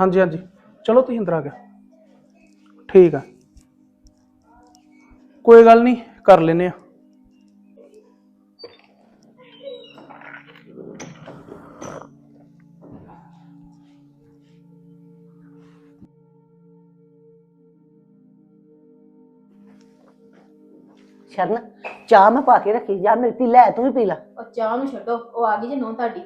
ਹਾਂਜੀ ਹਾਂਜੀ। ਚਲੋ ਤੁਸੀਂ ਅੰਦਰ ਆ ਗਿਆ ਠੀਕ ਆ। ਕੋਈ ਗੱਲ ਨਹੀਂ ਕਰ ਲੈਨੇ ਆ। ਸ਼ਰਨ ਚਾਹ ਮੈਂ ਪਾ ਕੇ ਰੱਖੀ। ਜਾ ਮੇਰੀ ਪੀ ਲੈ ਤੂੰ ਵੀ ਪੀ ਲੈ। ਉਹ ਚਾਹ ਨੂੰ ਛੱਡੋ ਉਹ ਆ ਗਈ ਜੇ ਨੋ ਤੁਹਾਡੀ।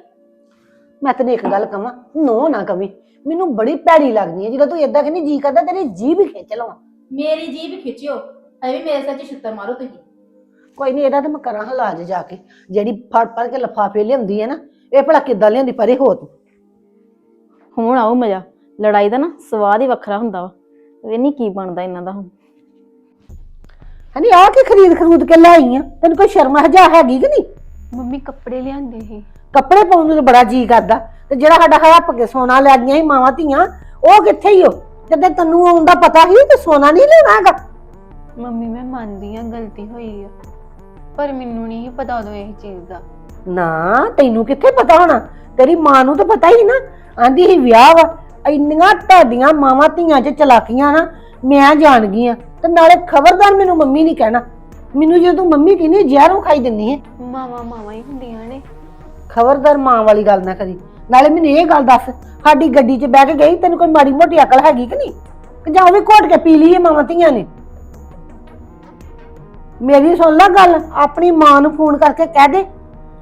ਮੈਂ ਤੈਨੂੰ ਇੱਕ ਗੱਲ ਕਵਾਂ ਨੋ ਨਾ ਕਵੀ। ਮੈਨੂੰ ਬੜੀ ਭੈੜੀ ਲੱਗਦੀ ਹੈ ਜਦੋਂ ਤੂੰ ਏਦਾਂ ਕਹਿੰਦੀ ਜੀ ਕਰਦਾ ਤੇਰੀ ਜੀਭ ਹੀ ਖਿੱਚ ਲਵਾਂ। ਮੇਰੀ ਜੀਭ ਖਿੱਚਿਓ ਐਵੇਂ ਮੇਰੇ ਸੱਚ ਛਿੱਤਰ ਮਾਰੋ ਤੁਸੀਂ। ਕੋਈ ਨਹੀਂ ਇਹਦਾ ਤੇ ਮੈਂ ਕਰਾਂ ਹਲਾਜ ਜਾ ਕੇ। ਜਿਹੜੀ ਫੜ ਫੜ ਕੇ ਲਫਾਫੇ ਲਿਆਉਂਦੀ ਹੈ ਨਾ ਇਹ ਭਲਾ ਕਿੱਦਾਂ ਲਿਆਉਂਦੀ ਪਰੇ ਹੋ ਤੂੰ। ਹੁਣ ਆਉ ਮਜ਼ਾ। ਲੜਾਈ ਦਾ ਨਾ ਸਵਾਦ ਹੀ ਵੱਖਰਾ ਹੁੰਦਾ ਵਾ। ਇਹ ਨਹੀਂ ਕੀ ਬਣਦਾ ਇਹਨਾਂ ਦਾ ਹੁਣ। ਹਨੀ ਆ ਕੇ ਖਰੀਦ ਖਰੂਦ ਕੇ ਲਾਈ ਆ? ਤੈਨੂੰ ਕੋਈ ਸ਼ਰਮ ਹਜਾ ਹੈਗੀ ਕਿ ਨਹੀਂ? ਮੰਮੀ ਕੱਪੜੇ ਲਿਆਂਦੇ ਸੀ। ਕੱਪੜੇ ਪਾਉਣ ਨੂੰ ਤਾਂ ਬੜਾ ਜੀ ਕਰਦਾ ਤੇ ਜਿਹੜਾ ਸਾਡਾ ਹੜੱਪ ਕੇ ਸੋਨਾ ਲੈ ਗਈਆਂ ਸੀ ਮਾਵਾਂ ਧੀਆਂ ਉਹ ਕਿੱਥੇ ਹੀ ਹੋ ਜਦੋਂ ਤੈਨੂੰ ਆਉਂਦਾ ਪਤਾ ਸੀ ਤੇ ਸੋਨਾ ਨਹੀਂ ਲੈਣਾ ਹੈਗਾ। ਮੰਮੀ ਮੈਂ ਮੰਨਦੀ ਆ ਗਲਤੀ ਹੋਈ ਆ। ਪਰ ਮੈਨੂੰ ਨਹੀਂ ਪਤਾ ਉਦੋਂ ਇਹ ਚੀਜ਼ ਦਾ। ਨਾ ਤੈਨੂੰ ਕਿੱਥੇ ਪਤਾ ਹੋਣਾ? ਤੇਰੀ ਮਾਂ ਨੂੰ ਤਾਂ ਪਤਾ ਹੀ ਨਾ। ਆਂਦੀ ਸੀ ਵਿਆਹ ਵਾ ਇੰਨੀਆਂ ਤੁਹਾਡੀਆਂ ਮਾਵਾਂ ਧੀਆਂ 'ਚ ਚਲਾਕੀਆਂ ਨਾ ਮੈਂ ਜਾਣ ਗਈ ਆ। ਤੇ ਨਾਲੇ ਖਬਰਦਾਰ ਮੈਨੂੰ ਮੰਮੀ ਨਹੀਂ ਕਹਿਣਾ। ਮੈਨੂੰ ਜਦੋਂ ਤੂੰ ਮੰਮੀ ਕਹਿੰਦੀ ਜ਼ਹਿਰੋਂ ਖਾਈ ਦਿੰਨੀ ਹੈ ਮਾਵਾ ਮਾਵਾ ਹੀ ਹੁੰਦੀਆਂ ਨੇ। ਖਬਰਦਾਰ ਮਾਂ ਵਾਲੀ ਗੱਲ ਨਾ ਕਰੀ। ਨਾਲੇ ਮੈਨੂੰ ਇਹ ਗੱਲ ਦੱਸ, ਸਾਡੀ ਗੱਡੀ 'ਚ ਬਹਿ ਕੇ ਗਈ, ਤੈਨੂੰ ਕੋਈ ਮਾੜੀ ਮੋਟੀ ਅਕਲ ਹੈਗੀ ਕਿ ਨਹੀਂ? ਕਿ ਜਾਂ ਉਹ ਵੀ ਘੋਟ ਕੇ ਪੀ ਲਈ ਮਾਵਾਂ ਧੀਆਂ ਨੇ? ਮੇਰੀ ਸੁਣ ਲੈ ਗੱਲ, ਆਪਣੀ ਮਾਂ ਨੂੰ ਫੋਨ ਕਰਕੇ ਕਹਿ ਦੇ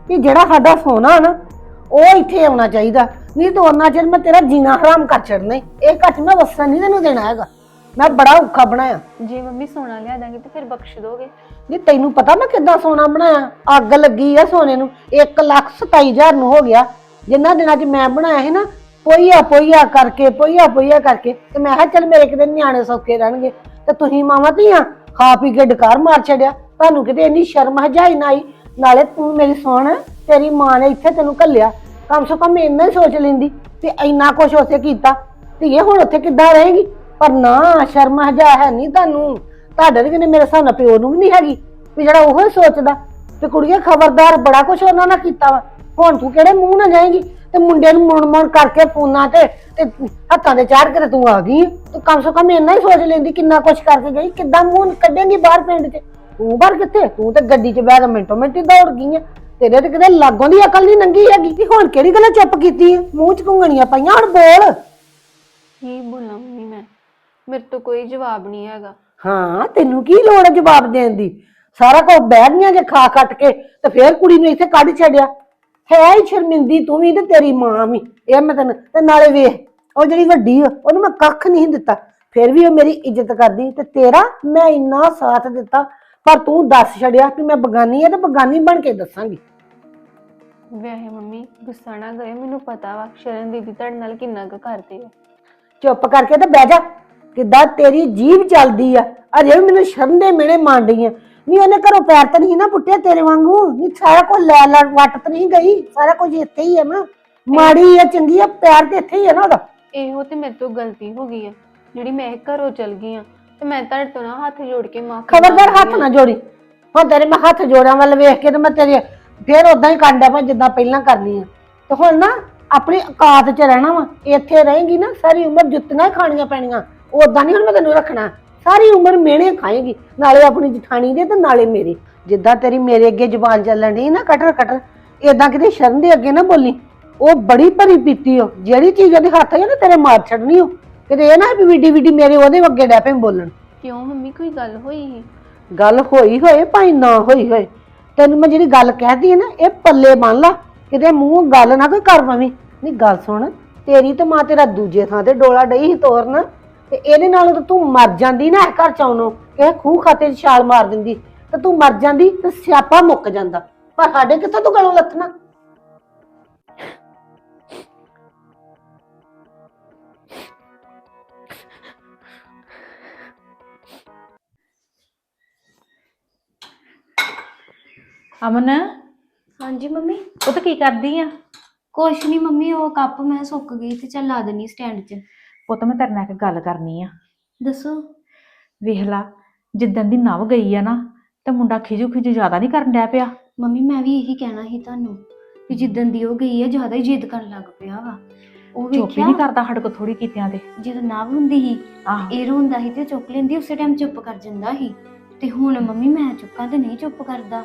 ਕਿ ਜਿਹੜਾ ਸਾਡਾ ਸੋਨਾ ਨਾ, ਉਹ ਇੱਥੇ ਆਉਣਾ ਚਾਹੀਦਾ। ਨਹੀਂ ਤਾਂ ਉਹਨਾਂ ਚਿਰ ਮੈਂ ਤੇਰਾ ਜੀਣਾ ਹਰਾਮ ਕਰ ਛੱਡਣਾ ਈ। ਇਹ ਘੱਟ ਮੈਂ ਵਸਣ ਨਹੀਂ ਤੈਨੂੰ ਦੇਣਾ ਹੈਗਾ। ਮੈਂ ਬੜਾ ਔਖਾ ਬਣਾਇਆ। ਜੇ ਮੰਮੀ ਸੋਨਾ ਲਿਆ ਦਾਂਗੇ ਤੇ ਫਿਰ ਬਖਸ਼ ਦੋਗੇ। ਨਹੀਂ ਤੈਨੂੰ ਪਤਾ ਮੈਂ ਕਿੱਦਾਂ ਸੋਨਾ ਬਣਾਇਆ? ਅੱਗ ਲੱਗੀ ਆ ਸੋਨੇ ਨੂੰ। 1 ਲੱਖ 27000 ਨੂੰ ਹੋ ਗਿਆ। ਜਿੰਨਾ ਦਿਨਾਂ 'ਚ ਮੈਂ ਬਣਾਇਆ ਸੀ ਨਾ, ਪੋਈਆ ਪੋਈਆ ਕਰਕੇ, ਪੋਈਆ ਪੋਈਆ ਕਰਕੇ। ਤੇ ਮੈਂ ਕਿਹਾ, ਚੱਲ ਮੇਰੇ ਕਿਤੇ ਨਿਆਣੇ ਸੌਖੇ ਰਹਿਣਗੇ। ਤੇ ਤੁਸੀਂ ਮਾਵਾਂ ਧੀਆਂ, ਖਾ ਪੀ ਕੇ ਡਕਾਰ ਮਾਰ ਛੱਡਿਆ। ਤੁਹਾਨੂੰ ਕਿਤੇ ਇੰਨੀ ਸ਼ਰਮ ਹਜਾਈ ਨਾ ਆਈ। ਨਾਲੇ ਤੂੰ ਮੇਰੀ ਸੁਣ, ਤੇਰੀ ਮਾਂ ਨੇ ਇੱਥੇ ਤੈਨੂੰ ਘੱਲਿਆ। ਕਮ ਸੋ ਕਮ ਇੰਨਾ ਹੀ ਸੋਚ ਲੈਂਦੀ ਤੇ ਇੰਨਾ ਕੁਛ ਉਸੇ ਕੀਤਾ। ਤੇ ਹੁਣ ਉੱਥੇ ਕਿੱਦਾਂ ਰਹੇਗੀ? ਪਰ ਨਾ, ਸ਼ਰਮ ਹਜਾ ਹੈ ਨਹੀਂ ਤੁਹਾਨੂੰ। ਤੁਹਾਡਾ ਵੀ ਕਿਨੇ ਮੇਰੇ ਹਿਸਾਬ ਨਾਲ ਪਿਓ ਨੂੰ ਵੀ ਨਹੀਂ ਹੈਗੀ, ਵੀ ਜਿਹੜਾ ਉਹ ਹੀ ਸੋਚਦਾ ਤੇ ਕੁੜੀਏ ਖਬਰਦਾਰ ਬੜਾ ਕੁਛ ਉਹਨਾਂ ਨਾਲ ਕੀਤਾ ਵਾ। ਹੁਣ ਤੂੰ ਕਿਹੜੇ ਮੂੰਹ ਨਾਲ ਜਾਏਂਗੀ? ਤੇ ਮੁੰਡੇ ਨੂੰ ਮੁਣ ਮੁਣ ਕਰਕੇ ਫੋਨਾਂ ਤੇ ਤੇ ਹੱਥਾਂ ਤੇ ਚਾੜ ਕੇ ਤੂੰ ਆ ਗਈ। ਤੂੰ ਕਮ ਸੋ ਕਮ ਇੰਨਾ ਹੀ ਸੋਚ ਲੈਂਦੀ, ਕਿੰਨਾ ਕੁਛ ਕਰਕੇ ਗਈ, ਕਿੱਦਾਂ ਮੂੰਹ ਕੱਢੇਂਗੀ ਬਾਹਰ ਪਿੰਡ 'ਚ? ਤੂੰ ਬਾਹਰ ਕਿੱਥੇ? ਤੂੰ ਤੇ ਗੱਡੀ 'ਚ ਬਹਿ ਮਿੰਟੋ ਮਿੰਟ ਹੀ ਦੌੜ ਗਈ ਆ। ਤੇਰੇ ਤੇ ਕਿਤੇ ਲਾਗੋਂ ਦੀ ਅਕਲ ਨਹੀਂ ਨੰਗੀ ਹੈਗੀ ਕਿ ਹੁਣ ਕਿਹੜੀ ਗੱਲਾਂ ਚੁੱਪ ਕੀਤੀ ਹੈ? ਮੂੰਹ 'ਚ ਘੁੰਗਣੀਆਂ ਪਈਆਂ ਹੁਣ ਬੋਲ। ਕੀ ਬੋਲਾਂ ਮੰਮੀ ਮੈਂ? ਮੇਰੇ ਤੋਂ ਕੋਈ ਜਵਾਬ ਨਹੀਂ ਹੈਗਾ। ਹਾਂ ਤੈਨੂੰ ਕੀ ਲੋੜ ਹੈ ਜਵਾਬ ਦੇਣ ਦੀ? ਸਾਰਾ ਕੁਝ ਬਹਿ ਗਈਆਂ ਜੇ ਖਾ ਕੱਟ ਕੇ ਤੇ ਫੇਰ ਕੁੜੀ ਨੂੰ ਇੱਥੇ ਕੱਢ ਛੱਡਿਆ। ਹੈ ਹੀ ਸ਼ਰਮਿੰਦੀ ਤੂੰ ਵੀ ਤੇ ਤੇਰੀ ਮਾਂ ਵੀ। ਇਹ ਮੈਂ ਤੈਨੂੰ ਤੇ ਨਾਲੇ ਵੇਖ ਉਹ ਜਿਹੜੀ ਵੱਡੀ ਆ ਉਹਨੂੰ ਮੈਂ ਕੱਖ ਨਹੀਂ ਦਿੱਤਾ। ਫਿਰ ਵੀ ਉਹ ਮੇਰੀ ਇੱਜ਼ਤ ਕਰਦੀ ਤੇ ਤੇਰਾ ਮੈਂ ਇੰਨਾ ਸਾਥ ਦਿੱਤਾ। ਪਰ ਤੂੰ ਦੱਸ ਛੜਿਆ ਕਿ ਮੈਂ ਬਗਾਨੀ ਆ ਤੇ ਬਗਾਨੀ ਬਣ ਕੇ ਦੱਸਾਂਗੀ। ਵੈਸੇ ਮੰਮੀ ਗੁੱਸਾ ਨਾ ਕਰਿਓ ਮੈਨੂੰ ਪਤਾ ਵਾ ਸ਼ਰਨ ਦੀਦੀ ਤੁਹਾਡੇ ਨਾਲ ਕਿੰਨਾ ਕੁ ਕਰਦੀ ਆ। ਚੁੱਪ ਕਰਕੇ ਤੇ ਬਹਿ ਜਾ। ਕਿੱਦਾਂ ਤੇਰੀ ਜੀਭ ਚੱਲਦੀ ਆ? ਅਜੇ ਵੀ ਮੈਨੂੰ ਸ਼ਰਮ ਦੇ ਮਿਹਣੇ ਮਾਣ ਰਹੀ ਆ। ਨਹੀਂ ਉਹਨੇ ਘਰੋਂ ਪੈਰ ਤਾਂ ਨਹੀਂ ਨਾ ਪੁੱਟਿਆ ਤੇਰੇ ਵਾਂਗੂ? ਨਹੀਂ ਸਾਰਾ ਕੁਝ ਲੈ ਲੈ ਵੱਟ ਤਾਂ ਨਹੀਂ ਗਈ? ਸਾਰਾ ਕੁਝ ਇੱਥੇ ਹੀ ਆ ਨਾ। ਮਾੜੀ ਆ ਚੰਗੀ ਆ ਪੈਰ ਤੇ ਇੱਥੇ ਹੀ ਆ ਨਾ ਉਹਦਾ। ਇਹੋ ਤੇ ਮੇਰੇ ਤੋਂ ਗਲਤੀ ਹੋ ਗਈ ਆ। ਜਿਹੜੀ ਮੈਂ ਘਰੋਂ ਚਲ ਗਈ ਆ ਤੇ ਮੈਂ ਤੁਹਾਡੇ ਤੋਂ ਨਾ ਹੱਥ ਜੋੜ ਕੇ ਮਾਫੀ ਖਬਰਦਾਰ ਹੱਥ ਨਾ ਜੋੜੀ। ਹੁਣ ਤੇਰੇ ਮੈਂ ਹੱਥ ਜੋੜਾਂ ਵੱਲ ਵੇਖ ਕੇ ਤੇ ਮੈਂ ਤੇਰੇ ਫੇਰ ਉਦਾਂ ਹੀ ਕਾਂਡਾ ਮੈਂ ਜਿੱਦਾਂ ਪਹਿਲਾਂ ਕਰਨੀ ਆ। ਤੇ ਹੁਣ ਨਾ ਆਪਣੀ ਔਕਾਤ 'ਚ ਰਹਿਣਾ ਵਾ। ਇੱਥੇ ਰਹੇਗੀ ਨਾ ਸਾਰੀ ਉਮਰ ਜੁੱਤੀਆਂ ਹੀ ਖਾਣੀਆਂ ਪੈਣੀਆਂ। ਉਦਾਂ ਨਹੀਂ ਹੁਣ ਮੈਂ ਤੈਨੂੰ ਰੱਖਣਾ। ਸਾਰੀ ਉਮਰ ਮਿਹਣੇ ਖਾਏਗੀ। ਨਾਲੇ ਆਪਣੀ ਜਠਾਣੀ ਦੇ ਤੇ ਨਾਲੇ ਮੇਰੇ। ਜਿੱਦਾਂ ਤੇਰੀ ਮੇਰੇ ਅੱਗੇ ਜ਼ੁਬਾਨ ਚੱਲਣ ਦੀ ਨਾ ਕਟਰ ਕਟਰ ਏਦਾਂ ਕਿਤੇ ਸ਼ਰਨ ਦੇ ਅੱਗੇ ਨਾ ਬੋਲੀ। ਉਹ ਬੜੀ ਭਰੀ ਪੀਤੀ ਹੋ ਜਿਹੜੀ ਚੀਜ਼ ਉਹਦੇ ਹੱਥ ਹੈ ਨਾ ਤੇਰੇ ਮਾਰ ਛੱਡਣੀ ਹੋ ਕਿਤੇ ਇਹ ਨਾ ਵੀ ਵੀਡੀ ਵੀਡੀ ਮੇਰੇ ਉਹਦੇ ਅੱਗੇ ਡੈ ਪਏ ਬੋਲਣ। ਕਿਉਂ ਮੰਮੀ ਕੋਈ ਗੱਲ ਹੋਈ ਸੀ? ਗੱਲ ਹੋਈ ਹੋਏ ਭਾਈ ਨਾ ਹੋਈ ਹੋਏ। ਤੈਨੂੰ ਮੈਂ ਜਿਹੜੀ ਗੱਲ ਕਹਿਦੀ ਹੈ ਨਾ ਇਹ ਪੱਲੇ ਬੰਨ ਲਾ। ਕਿਤੇ ਮੂੰਹ ਗੱਲ ਨਾ ਕੋਈ ਕਰ ਪਵੀਂ। ਨਹੀਂ ਗੱਲ ਸੁਣ। ਤੇਰੀ ਤੇ ਮਾਂ ਤੇਰਾ ਦੂਜੇ ਥਾਂ ਤੇ ਡੋਲਾ ਡਈ ਸੀ ਤੋਰਨ। ਤੇ ਇਹਦੇ ਨਾਲੋਂ ਤਾਂ ਤੂੰ ਮਰ ਜਾਂਦੀ ਨਾ ਇਹ ਘਰ ਚ ਆਉਣੋਂ। ਇਹ ਖੂਹ ਖਾਤੇ 'ਚ ਛਾਲ ਮਾਰ ਦਿੰਦੀ। ਤੇ ਤੂੰ ਮਰ ਜਾਂਦੀ ਤੇ ਸਿਆਪਾ ਮੁੱਕ ਜਾਂਦਾ। ਪਰ ਸਾਡੇ ਕਿੱਥੋਂ ਤੂੰ ਗਲੋਂ ਲੱਥਣਾ? ਅਮਨ ਹਾਂਜੀ ਮੰਮੀ। ਉਹ ਤਾਂ ਕੀ ਕਰਦੀ ਆ? ਕੁਛ ਨਹੀਂ ਮੰਮੀ ਉਹ ਕੱਪ ਮੈਂ ਸੁੱਕ ਗਈ ਤੇ ਚੱਲ ਲਾ ਦੇਣੀ ਸਟੈਂਡ 'ਚ। ਪੁੱਤ ਮੈਂ ਤੇਰੇ ਨਾਲ ਇੱਕ ਗੱਲ ਕਰਨੀ ਆ। ਦੱਸੋ। ਵੇਖ ਲਾ ਜਿੱਦਣ ਦੀ ਨਵ ਗਈ ਆ ਨਾ ਤੇ ਮੁੰਡਾ ਖਿਜੂ ਖਿਜੂ ਜ਼ਿਆਦਾ ਨਹੀਂ ਕਰਨ ਡਿਆ ਪਿਆ। ਮੰਮੀ ਮੈਂ ਵੀ ਇਹੀ ਕਹਿਣਾ ਸੀ ਤੁਹਾਨੂੰ ਵੀ ਜਿੱਦਣ ਦੀ ਉਹ ਗਈ ਹੈ ਜ਼ਿਆਦਾ ਹੀ ਜਿੱਦ ਕਰਨ ਲੱਗ ਪਿਆ ਵਾ। ਉਹ ਚੁੱਪ ਹੀ ਵੇਖਿਆ? ਨਹੀਂ ਕਰਦਾ ਸਾਡੇ ਕੋ ਥੋੜੀ ਕੀਤਿਆਂ ਤੇ। ਜਦੋਂ ਨਾਵ ਹੁੰਦੀ ਸੀ ਆਹ। ਇਹ ਰੋਂਦਾ ਸੀ ਤੇ ਚੁੱਕ ਲੈਂਦੀ ਉਸੇ ਟਾਈਮ ਚੁੱਪ ਕਰ ਜਾਂਦਾ ਸੀ। ਤੇ ਹੁਣ ਮੰਮੀ ਮੈਂ ਚੁੱਕਾਂ ਤੇ ਨਹੀਂ ਚੁੱਪ ਕਰਦਾ।